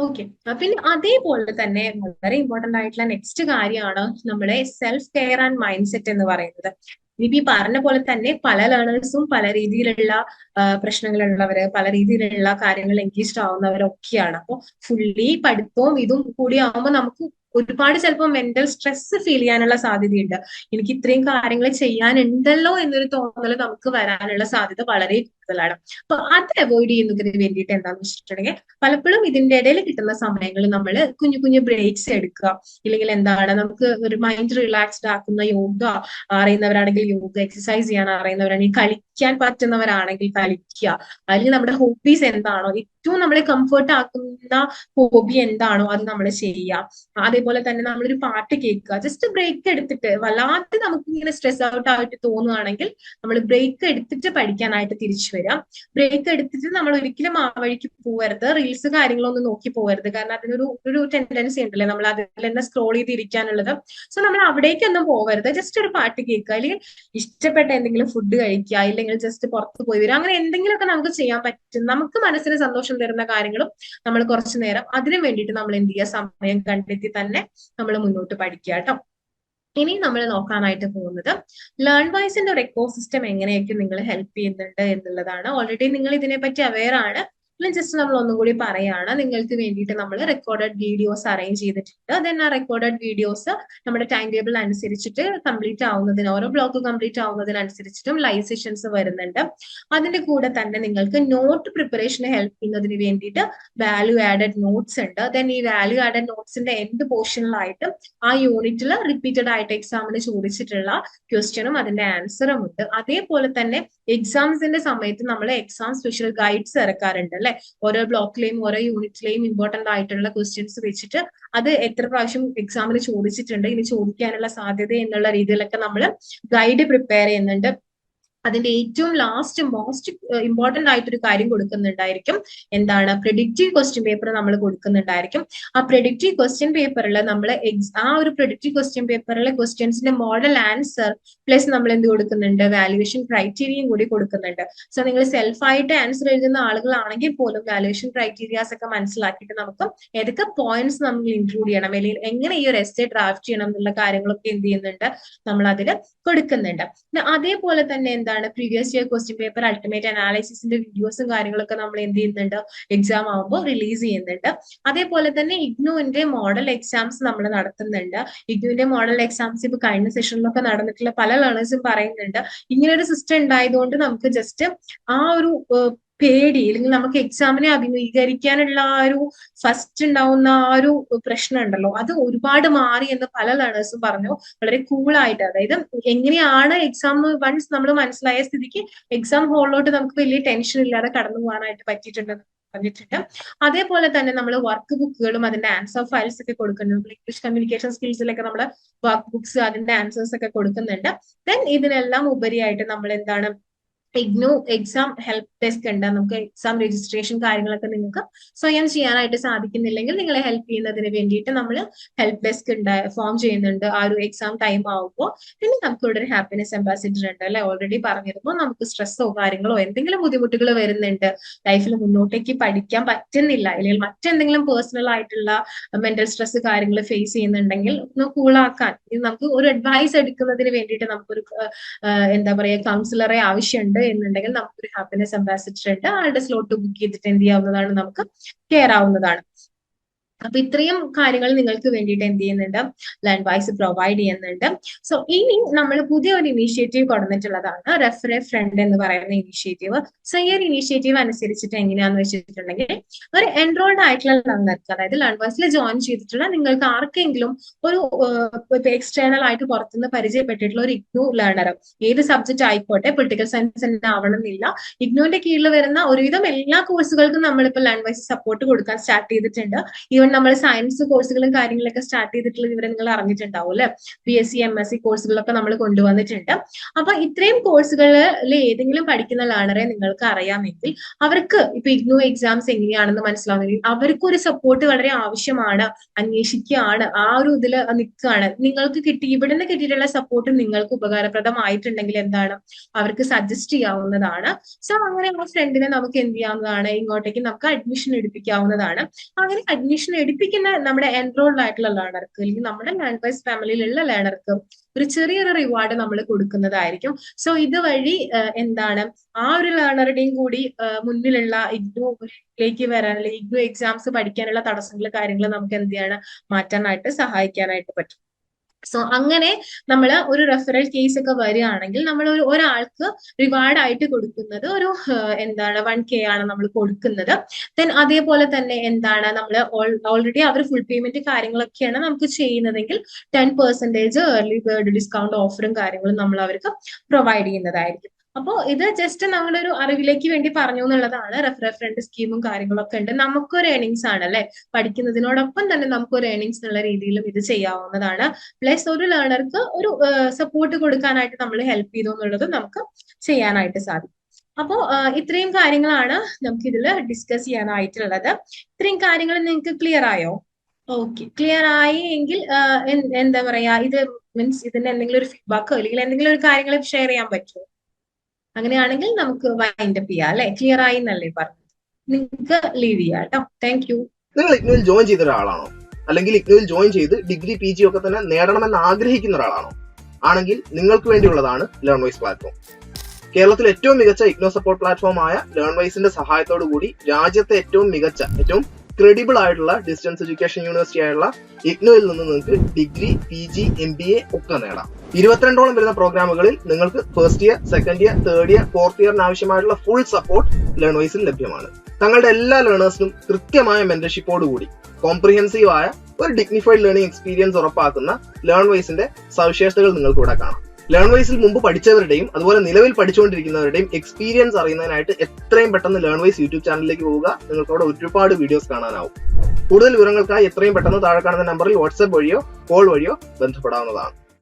ഓക്കെ പിന്നെ അതേപോലെ തന്നെ വളരെ ഇമ്പോർട്ടന്റ് ആയിട്ടുള്ള നെക്സ്റ്റ് കാര്യമാണ് നമ്മുടെ self care and mind set എന്ന് പറയുന്നത്. ഇനിയിപ്പോ ഈ പറഞ്ഞ പോലെ തന്നെ പല ലേണേഴ്സും പല രീതിയിലുള്ള പ്രശ്നങ്ങളുള്ളവര് പല രീതിയിലുള്ള കാര്യങ്ങൾ എൻഗേജ്ഡ് ആവുന്നവരൊക്കെയാണ്. അപ്പോൾ ഫുള്ളി പഠിത്തവും ഇതും കൂടി ആവുമ്പോൾ നമുക്ക് ഒരുപാട് ചിലപ്പോൾ മെന്റൽ സ്ട്രെസ് ഫീൽ ചെയ്യാനുള്ള സാധ്യതയുണ്ട്. എനിക്ക് ഇത്രയും കാര്യങ്ങൾ ചെയ്യാനുണ്ടല്ലോ എന്നൊരു തോന്നൽ നമുക്ക് വരാനുള്ള സാധ്യത വളരെ കൂടുതലാണ്. അപ്പൊ അത് അവോയ്ഡ് ചെയ്യുന്നതിന് വേണ്ടിയിട്ട് എന്താന്ന് വെച്ചിട്ടുണ്ടെങ്കിൽ പലപ്പോഴും ഇതിന്റെ ഇടയിൽ കിട്ടുന്ന സമയങ്ങളിൽ നമ്മൾ കുഞ്ഞു കുഞ്ഞു ബ്രേക്സ് എടുക്കുക. ഇല്ലെങ്കിൽ എന്താണ് നമുക്ക് ഒരു മൈൻഡ് റിലാക്സ്ഡ് ആക്കുന്ന യോഗ അറിയുന്നവരാണെങ്കിൽ യോഗ എക്സസൈസ് ചെയ്യാൻ അറിയുന്നവരാണെങ്കിൽ കളിക്കാൻ പറ്റുന്നവരാണെങ്കിൽ കളിക്കുക. അല്ലെങ്കിൽ നമ്മുടെ ഹോബീസ് എന്താണോ ഏറ്റവും നമ്മളെ കംഫർട്ട് ആക്കുന്ന ഹോബി എന്താണോ അത് നമ്മൾ ചെയ്യുക. അതേപോലെ തന്നെ നമ്മളൊരു പാട്ട് കേൾക്കുക. ജസ്റ്റ് ബ്രേക്ക് എടുത്തിട്ട് വല്ലാതെ നമുക്ക് ഇങ്ങനെ സ്ട്രെസ് ഔട്ട് ആയിട്ട് തോന്നുകയാണെങ്കിൽ നമ്മൾ ബ്രേക്ക് എടുത്തിട്ട് പഠിക്കാനായിട്ട് തിരിച്ചു വരാം. ബ്രേക്ക് എടുത്തിട്ട് നമ്മൾ ഒരിക്കലും ആ വഴിക്ക് പോകരുത് റീൽസ് കാര്യങ്ങളൊന്നും നോക്കി പോകരുത് കാരണം അതിനൊരു ഒരു ടെൻഡൻസി ഉണ്ടല്ലേ? നമ്മൾ അതിൽ തന്നെ സ്ക്രോൾ ചെയ്തിരിക്കാനുള്ളത്. സോ നമ്മൾ അവിടേക്കൊന്നും പോകരുത് ജസ്റ്റ് ഒരു പാട്ട് കേൾക്കുക. അല്ലെങ്കിൽ ഇഷ്ടപ്പെട്ട എന്തെങ്കിലും ഫുഡ് കഴിക്കുക. ഇല്ലെങ്കിൽ ജസ്റ്റ് പുറത്ത് പോയി വരിക. അങ്ങനെ എന്തെങ്കിലുമൊക്കെ നമുക്ക് ചെയ്യാൻ പറ്റും. നമുക്ക് മനസ്സിന് സന്തോഷം തരുന്ന കാര്യങ്ങളും നമ്മൾ കുറച്ചു നേരം അതിനു വേണ്ടിയിട്ട് നമ്മൾ എന്ത് ചെയ്യുക? സമയം കണ്ടെത്തി തന്നെ നമ്മൾ മുന്നോട്ട് പഠിക്കുക കേട്ടോ. ഇനി നമ്മൾ നോക്കാനായിട്ട് പോകുന്നത് ലേൺ വൈസിന്റെ ഒരു എക്കോ സിസ്റ്റം എങ്ങനെയൊക്കെ നിങ്ങൾ ഹെൽപ്പ് ചെയ്യുന്നുണ്ട് എന്നുള്ളതാണ്. ഓൾറെഡി നിങ്ങൾ ഇതിനെപ്പറ്റി അവെയർ ആണ്. ജസ്റ്റ് നമ്മൾ ഒന്നുകൂടി പറയാണ്. നിങ്ങൾക്ക് വേണ്ടിയിട്ട് നമ്മൾ റെക്കോർഡഡ് വീഡിയോസ് അറേഞ്ച് ചെയ്തിട്ടുണ്ട്. ദെൻ ആ റെക്കോർഡഡ് വീഡിയോസ് നമ്മുടെ ടൈം ടേബിൾ അനുസരിച്ചിട്ട് കംപ്ലീറ്റ് ആവുന്നതിന് ഓരോ ബ്ലോക്ക് കംപ്ലീറ്റ് ആവുന്നതിനനുസരിച്ചിട്ടും ലൈവ് സെഷൻസ് വരുന്നുണ്ട്. അതിന്റെ കൂടെ തന്നെ നിങ്ങൾക്ക് നോട്ട് പ്രിപ്പറേഷന് ഹെൽപ്പ് ചെയ്യുന്നതിന് വേണ്ടിയിട്ട് വാല്യൂ ആഡഡ് നോട്ട്സ് ഉണ്ട്. ദെൻ ഈ വാല്യൂ ആഡഡ് നോട്ട്സിന്റെ എന്ത് പോർഷനിലായിട്ട് ആ യൂണിറ്റിൽ റിപ്പീറ്റഡ് ആയിട്ട് എക്സാമിന് ചോദിച്ചിട്ടുള്ള ക്വസ്റ്റ്യനും അതിന്റെ ആൻസറും ഉണ്ട്. അതേപോലെ തന്നെ എക്സാംസിന്റെ സമയത്ത് നമ്മൾ എക്സാം സ്പെഷ്യൽ ഗൈഡ്സ് ഇറക്കാറുണ്ട്. അല്ലെ? ഓരോ ബ്ലോക്കിലെയും ഓരോ യൂണിറ്റിലെയും ഇമ്പോർട്ടന്റ് ആയിട്ടുള്ള ക്വസ്റ്റ്യൻസ് വെച്ചിട്ട് അത് എത്ര പ്രാവശ്യം എക്സാമിന് ചോദിച്ചിട്ടുണ്ട് ഇനി ചോദിക്കാനുള്ള സാധ്യത എന്നുള്ള രീതിയിലൊക്കെ നമ്മൾ ഗൈഡ് പ്രിപ്പയർ ചെയ്യുന്നുണ്ട്. അതിന്റെ ഏറ്റവും ലാസ്റ്റ് മോസ്റ്റ് ഇമ്പോർട്ടന്റ് ആയിട്ടൊരു കാര്യം കൊടുക്കുന്നുണ്ടായിരിക്കും. എന്താണ്? പ്രിഡിക്റ്റീവ് ക്വസ്റ്റ്യൻ പേപ്പർ നമ്മൾ കൊടുക്കുന്നുണ്ടായിരിക്കും. ആ പ്രിഡിക്റ്റീവ് ക്വസ്റ്റ്യൻ പേപ്പറിൽ നമ്മൾ ആ ഒരു പ്രിഡിക്റ്റീവ് ക്വസ്റ്റ്യൻ പേപ്പറിലെ ക്വസ്റ്റ്യൻസിന്റെ മോഡൽ ആൻസർ പ്ലസ് നമ്മൾ എന്ത് കൊടുക്കുന്നുണ്ട്? വാല്യുവേഷൻ ക്രൈറ്റീരിയയും കൂടി കൊടുക്കുന്നുണ്ട്. സോ നിങ്ങൾ സെൽഫായിട്ട് ആൻസർ എഴുതുന്ന ആളുകളാണെങ്കിൽ പോലും വാല്യുവേഷൻ ക്രൈറ്റീരിയാസ് ഒക്കെ മനസ്സിലാക്കിയിട്ട് നമുക്ക് ഏതൊക്കെ പോയിന്റ്സ് നമ്മൾ ഇൻക്ലൂഡ് ചെയ്യണം? അല്ലെങ്കിൽ എങ്ങനെ ഈ ഒരു എസ്സേ ഡ്രാഫ്റ്റ് ചെയ്യണം എന്നുള്ള കാര്യങ്ങളൊക്കെ എന്ത് ചെയ്യുന്നുണ്ട്? നമ്മൾ അതിൽ കൊടുക്കുന്നുണ്ട് അതേപോലെ തന്നെ എന്താണ്? എന്താണ് previous year question paper ultimate അനാലിസിസിന്റെ വീഡിയോസും കാര്യങ്ങളൊക്കെ നമ്മൾ എന്ത് ചെയ്യുന്നുണ്ട്? എക്സാം ആകുമ്പോൾ റിലീസ് ചെയ്യുന്നുണ്ട്. അതേപോലെ തന്നെ ഇഗ്നുവിന്റെ മോഡൽ എക്സാംസ് നമ്മൾ നടത്തുന്നുണ്ട്. ഇഗ്നുവിന്റെ മോഡൽ എക്സാംസ് ഇപ്പൊ കഴിഞ്ഞ സെഷനിലൊക്കെ നടന്നിട്ടുള്ള പല ലേണേഴ്സും പറയുന്നുണ്ട്. ഇങ്ങനെ ഒരു സിസ്റ്റം ഉണ്ടായതുകൊണ്ട് നമുക്ക് ജസ്റ്റ് ആ ഒരു പേടി അല്ലെങ്കിൽ നമുക്ക് എക്സാമിനെ അഭിമുഖീകരിക്കാനുള്ള ആ ഒരു ഫസ്റ്റ് ഉണ്ടാവുന്ന ആ ഒരു പ്രശ്നം ഉണ്ടല്ലോ. അത് ഒരുപാട് മാറി എന്ന് പല ലേണേഴ്സും പറഞ്ഞു. വളരെ കൂളായിട്ട് അതായത് എങ്ങനെയാണ് എക്സാം വൺസ് നമ്മൾ മനസ്സിലായ സ്ഥിതിക്ക് എക്സാം ഹോളിലോട്ട് നമുക്ക് വലിയ ടെൻഷൻ ഇല്ലാതെ കടന്നു പോകാനായിട്ട് പറ്റിയിട്ടുണ്ട് പറഞ്ഞിട്ടുണ്ട്. അതേപോലെ തന്നെ നമ്മൾ വർക്ക് ബുക്കുകളും അതിന്റെ ആൻസർ ഫയൽസ് ഒക്കെ കൊടുക്കുന്നുണ്ട് ഇംഗ്ലീഷ് കമ്മ്യൂണിക്കേഷൻ സ്കിൽസിലൊക്കെ നമ്മൾ വർക്ക് ബുക്സ് അതിന്റെ ആൻസേഴ്സ് ഒക്കെ കൊടുക്കുന്നുണ്ട്. ദെൻ ഇതിനെല്ലാം ഉപരിയായിട്ട് നമ്മൾ എന്താണ് ഇഗ്നു എക്സാം ഹെൽപ് ഡെസ്ക് ഉണ്ട്. നമുക്ക് എക്സാം രജിസ്ട്രേഷൻ കാര്യങ്ങളൊക്കെ നിങ്ങൾക്ക് സ്വയം ചെയ്യാനായിട്ട് സാധിക്കുന്നില്ലെങ്കിൽ നിങ്ങളെ ഹെൽപ്പ് ചെയ്യുന്നതിന് വേണ്ടിയിട്ട് നമ്മൾ ഹെൽപ്പ് ഡെസ്ക് ഉണ്ട് ഫോം ചെയ്യുന്നുണ്ട്. ആ ഒരു എക്സാം ടൈം ആവുമ്പോൾ പിന്നെ നമുക്ക് ഇവിടെ ഒരു ഹാപ്പിനെസ് അംബാസിഡർ ഉണ്ട് അല്ലെ? ഓൾറെഡി പറഞ്ഞിരുന്നു. നമുക്ക് സ്ട്രെസ്സോ കാര്യങ്ങളോ എന്തെങ്കിലും ബുദ്ധിമുട്ടുകൾ വരുന്നുണ്ട്. ലൈഫിൽ മുന്നോട്ടേക്ക് പഠിക്കാൻ പറ്റുന്നില്ല. അല്ലെങ്കിൽ മറ്റെന്തെങ്കിലും പേഴ്സണൽ ആയിട്ടുള്ള മെന്റൽ സ്ട്രെസ് കാര്യങ്ങൾ ഫേസ് ചെയ്യുന്നുണ്ടെങ്കിൽ ഒന്ന് കൂളാക്കാൻ നമുക്ക് ഒരു അഡ്വൈസ് എടുക്കുന്നതിന് വേണ്ടിയിട്ട് നമുക്കൊരു എന്താ പറയാ കൗൺസിലറെ ആവശ്യമുണ്ട്. എന്നുണ്ടെങ്കിൽ നമുക്കൊരു ഹാപ്പിനെസ് അംബാസിഡർ ഉണ്ട് ആളുടെ സ്ലോട്ട് ബുക്ക് ചെയ്തിട്ട് എന്ത് ചെയ്യാവുന്നതാണ് നമുക്ക് കെയർ ആവുന്നതാണ്. അപ്പൊ ഇത്രയും കാര്യങ്ങൾ നിങ്ങൾക്ക് വേണ്ടിയിട്ട് എന്ത് ചെയ്യുന്നുണ്ട്? ലാൻഡ് വൈസ് പ്രൊവൈഡ് ചെയ്യുന്നുണ്ട്. സോ ഇനി നമ്മൾ പുതിയ ഒരു ഇനീഷ്യേറ്റീവ് കൊടുത്തിട്ടുള്ളതാണ് റെഫറെ ഫ്രണ്ട് എന്ന് പറയുന്ന ഇനീഷ്യേറ്റീവ് സോ ഈ ഒരു ഇനീഷ്യേറ്റീവ് അനുസരിച്ചിട്ട് എങ്ങനെയാന്ന് വെച്ചിട്ടുണ്ടെങ്കിൽ ഒരു എൻറോൾഡ് ആയിട്ടുള്ള ലേണർക്ക് അതായത് ലാൻഡ് വൈസിൽ ജോയിൻ ചെയ്തിട്ടുള്ള നിങ്ങൾക്ക് ആർക്കെങ്കിലും ഒരു എക്സ്റ്റേണൽ ആയിട്ട് പുറത്തുനിന്ന് പരിചയപ്പെട്ടിട്ടുള്ള ഒരു ഇഗ്നു ലേണർ ഏത് സബ്ജക്റ്റ് ആയിക്കോട്ടെ പൊളിറ്റിക്കൽ സയൻസ് തന്നെ ആവണമെന്നില്ല. ഇഗ്നുവിന്റെ കീഴിൽ വരുന്ന ഒരുവിധം എല്ലാ കോഴ്സുകൾക്കും നമ്മളിപ്പോൾ ലാൻഡ് വൈസ് സപ്പോർട്ട് കൊടുക്കാൻ സ്റ്റാർട്ട് ചെയ്തിട്ടുണ്ട്. ഈവൻ നമ്മൾ സയൻസ് കോഴ്സുകളും കാര്യങ്ങളൊക്കെ സ്റ്റാർട്ട് ചെയ്തിട്ടുള്ള വിവരം നിങ്ങൾ അറിഞ്ഞിട്ടുണ്ടാവും അല്ലെ? B S C M S C കോഴ്സുകളൊക്കെ നമ്മൾ കൊണ്ടുവന്നിട്ടുണ്ട്. അപ്പൊ ഇത്രയും കോഴ്സുകളിൽ ഏതെങ്കിലും പഠിക്കുന്ന ലേണറെ നിങ്ങൾക്ക് അറിയാമെങ്കിൽ അവർക്ക് ഇപ്പൊ ഇഗ്നു എക്സാംസ് എങ്ങനെയാണെന്ന് മനസ്സിലാവുന്നെങ്കിൽ അവർക്ക് ഒരു സപ്പോർട്ട് വളരെ ആവശ്യമാണ് അന്വേഷിക്കുകയാണ് ആ ഒരു ഇതിൽ നിൽക്കുകയാണ്. നിങ്ങൾക്ക് കിട്ടി ഇവിടുന്ന് കിട്ടിയിട്ടുള്ള സപ്പോർട്ട് നിങ്ങൾക്ക് ഉപകാരപ്രദമായിട്ടുണ്ടെങ്കിൽ എന്താണ്? അവർക്ക് സജസ്റ്റ് ചെയ്യാവുന്നതാണ്. സോ അങ്ങനെ ആ ഫ്രണ്ടിനെ നമുക്ക് എന്ത് ചെയ്യാവുന്നതാണ്? ഇങ്ങോട്ടേക്ക് നമുക്ക് അഡ്മിഷൻ എടുപ്പിക്കാവുന്നതാണ്. അങ്ങനെ അഡ്മിഷൻ എടുപ്പിക്കുന്ന നമ്മുടെ എൻറോൾഡ് ആയിട്ടുള്ള ലേണർക്ക് അല്ലെങ്കിൽ നമ്മുടെ വൈസ് ഫാമിലിയിലുള്ള ലേണർക്ക് ഒരു ചെറിയൊരു റിവാർഡ് നമ്മൾ കൊടുക്കുന്നതായിരിക്കും. സോ ഇതുവഴി എന്താണ്? ആ ഒരു ലേണറുടെയും കൂടി മുന്നിലുള്ള ഇഗ്നുലേക്ക് അല്ലെങ്കിൽ ഇഗ്നു എക്സാംസ് പഠിക്കാനുള്ള തടസ്സങ്ങൾ കാര്യങ്ങൾ നമുക്ക് എന്ത് ചെയ്യാണ് മാറ്റാനായിട്ട് സഹായിക്കാനായിട്ട് പറ്റും. സോ അങ്ങനെ നമ്മൾ ഒരു റെഫറൽ കേസ് ഒക്കെ വരികയാണെങ്കിൽ നമ്മൾ ഒരു ഒരാൾക്ക് റിവാർഡ് ആയിട്ട് കൊടുക്കുന്നത് ഒരു എന്താണ് വൺ കെ ആണ് നമ്മൾ കൊടുക്കുന്നത്. ദെൻ അതേപോലെ തന്നെ എന്താണ് നമ്മൾ ഓൾറെഡി അവർ ഫുൾ പേയ്മെന്റ് കാര്യങ്ങളൊക്കെയാണ് നമുക്ക് ചെയ്യുന്നതെങ്കിൽ ten percentage early bird discount ഓഫറും കാര്യങ്ങളും നമ്മൾ അവർക്ക് പ്രൊവൈഡ് ചെയ്യുന്നതായിരിക്കും. അപ്പോൾ ഇത് ജസ്റ്റ് നമ്മളൊരു അറിവിലേക്ക് വേണ്ടി പറഞ്ഞു എന്നുള്ളതാണ് റെഫറൽ ഫ്രണ്ട് സ്കീമും കാര്യങ്ങളൊക്കെ ഉണ്ട്. നമുക്കൊരു ഏണിങ്സ് ആണ് അല്ലെ പഠിക്കുന്നതിനോടൊപ്പം തന്നെ നമുക്കൊരു ഏണിങ്സ് എന്നുള്ള രീതിയിലും ഇത് ചെയ്യാവുന്നതാണ്. പ്ലസ് ഒരു ലേണർക്ക് ഒരു സപ്പോർട്ട് കൊടുക്കാനായിട്ട് നമ്മൾ ഹെൽപ്പ് ചെയ്തു എന്നുള്ളത് നമുക്ക് ചെയ്യാനായിട്ട് സാധിക്കും. അപ്പോ ഇത്രയും കാര്യങ്ങളാണ് നമുക്ക് ഇതിൽ ഡിസ്കസ് ചെയ്യാനായിട്ടുള്ളത്. ഇത്രയും കാര്യങ്ങൾ നിങ്ങൾക്ക് ക്ലിയർ ആയോ? ഓക്കെ ക്ലിയർ ആയി എങ്കിൽ എന്താ പറയാ ഇത് മീൻസ് ഇതിന് എന്തെങ്കിലും ഒരു ഫീഡ്ബാക്കോ അല്ലെങ്കിൽ എന്തെങ്കിലും ഒരു കാര്യങ്ങൾ ഷെയർ ചെയ്യാൻ പറ്റുമോ അങ്ങനെയാണെങ്കിൽ നമുക്ക് വൈൻഡ് അപ്പ് ചെയ്യാം അല്ലെ? ക്ലിയർ ആയി എന്നല്ലേ പറഞ്ഞത്? നിങ്ങൾക്ക് ലീവ് ചെയ്യാം കേട്ടോ. താങ്ക് യു നിങ്ങൾ ഇഗ്നോയിൽ ജോയിൻ ചെയ്ത ഒരാളാണോ? അല്ലെങ്കിൽ ഇഗ്നോയിൽ ജോയിൻ ചെയ്ത് ഡിഗ്രി പി ജി ഒക്കെ തന്നെ നേടണമെന്ന് ആഗ്രഹിക്കുന്ന ഒരാളാണോ? ആണെങ്കിൽ നിങ്ങൾക്ക് വേണ്ടിയുള്ളതാണ് ലേൺ വൈസ് പ്ലാറ്റ്ഫോം കേരളത്തിലെ ഏറ്റവും മികച്ച ഇഗ്നോ സപ്പോർട്ട് പ്ലാറ്റ്ഫോം ആയ ലേൺ വൈസിന്റെ സഹായത്തോടു കൂടി രാജ്യത്തെ ഏറ്റവും മികച്ച ഏറ്റവും ക്രെഡിബിൾ ആയിട്ടുള്ള ഡിസ്റ്റൻസ് എഡ്യൂക്കേഷൻ യൂണിവേഴ്സിറ്റി ആയിട്ടുള്ള ഇഗ്നോയിൽ നിന്ന് നിങ്ങൾക്ക് degree P G M B A ഒക്കെ നേടാം. ഇരുപത്തിരണ്ടോളം വരുന്ന പ്രോഗ്രാമുകളിൽ നിങ്ങൾക്ക് first year second year third year fourth ഇയറിന് ആവശ്യമായിട്ടുള്ള ഫുൾ സപ്പോർട്ട് ലേണേഴ്സിൽ ലഭ്യമാണ്. തങ്ങളുടെ എല്ലാ ലേണേഴ്സിനും കൃത്യമായ മെന്റർഷിപ്പോടുകൂടി കോംപ്രിഹെൻസീവ് ആയ ഒരു ഡിഗ്നിഫൈഡ് ലേണിംഗ് എക്സ്പീരിയൻസ് ഉറപ്പാക്കുന്ന ലേൺ വൈസിന്റെ സവിശേഷതകൾ നിങ്ങൾക്ക് ഇവിടെ കാണാം. ലേൺ വൈസിൽ മുമ്പ് പഠിച്ചവരുടെയും അതുപോലെ നിലവിൽ പഠിച്ചുകൊണ്ടിരിക്കുന്നവരുടെയും എക്സ്പീരിയൻസ് അറിയുന്നതിനായിട്ട് എത്രയും പെട്ടെന്ന് ലേൺ വൈസ് യൂട്യൂബ് ചാനലിലേക്ക് പോവുക. നിങ്ങൾക്ക് അവിടെ ഒരുപാട് വീഡിയോസ് കാണാനാവും. കൂടുതൽ വിവരങ്ങൾക്കായി എത്രയും പെട്ടെന്ന് താഴെ കാണുന്ന നമ്പറിൽ വാട്സ്ആപ്പ് വഴിയോ കോൾ വഴിയോ ബന്ധപ്പെടാവുന്നതാണ്.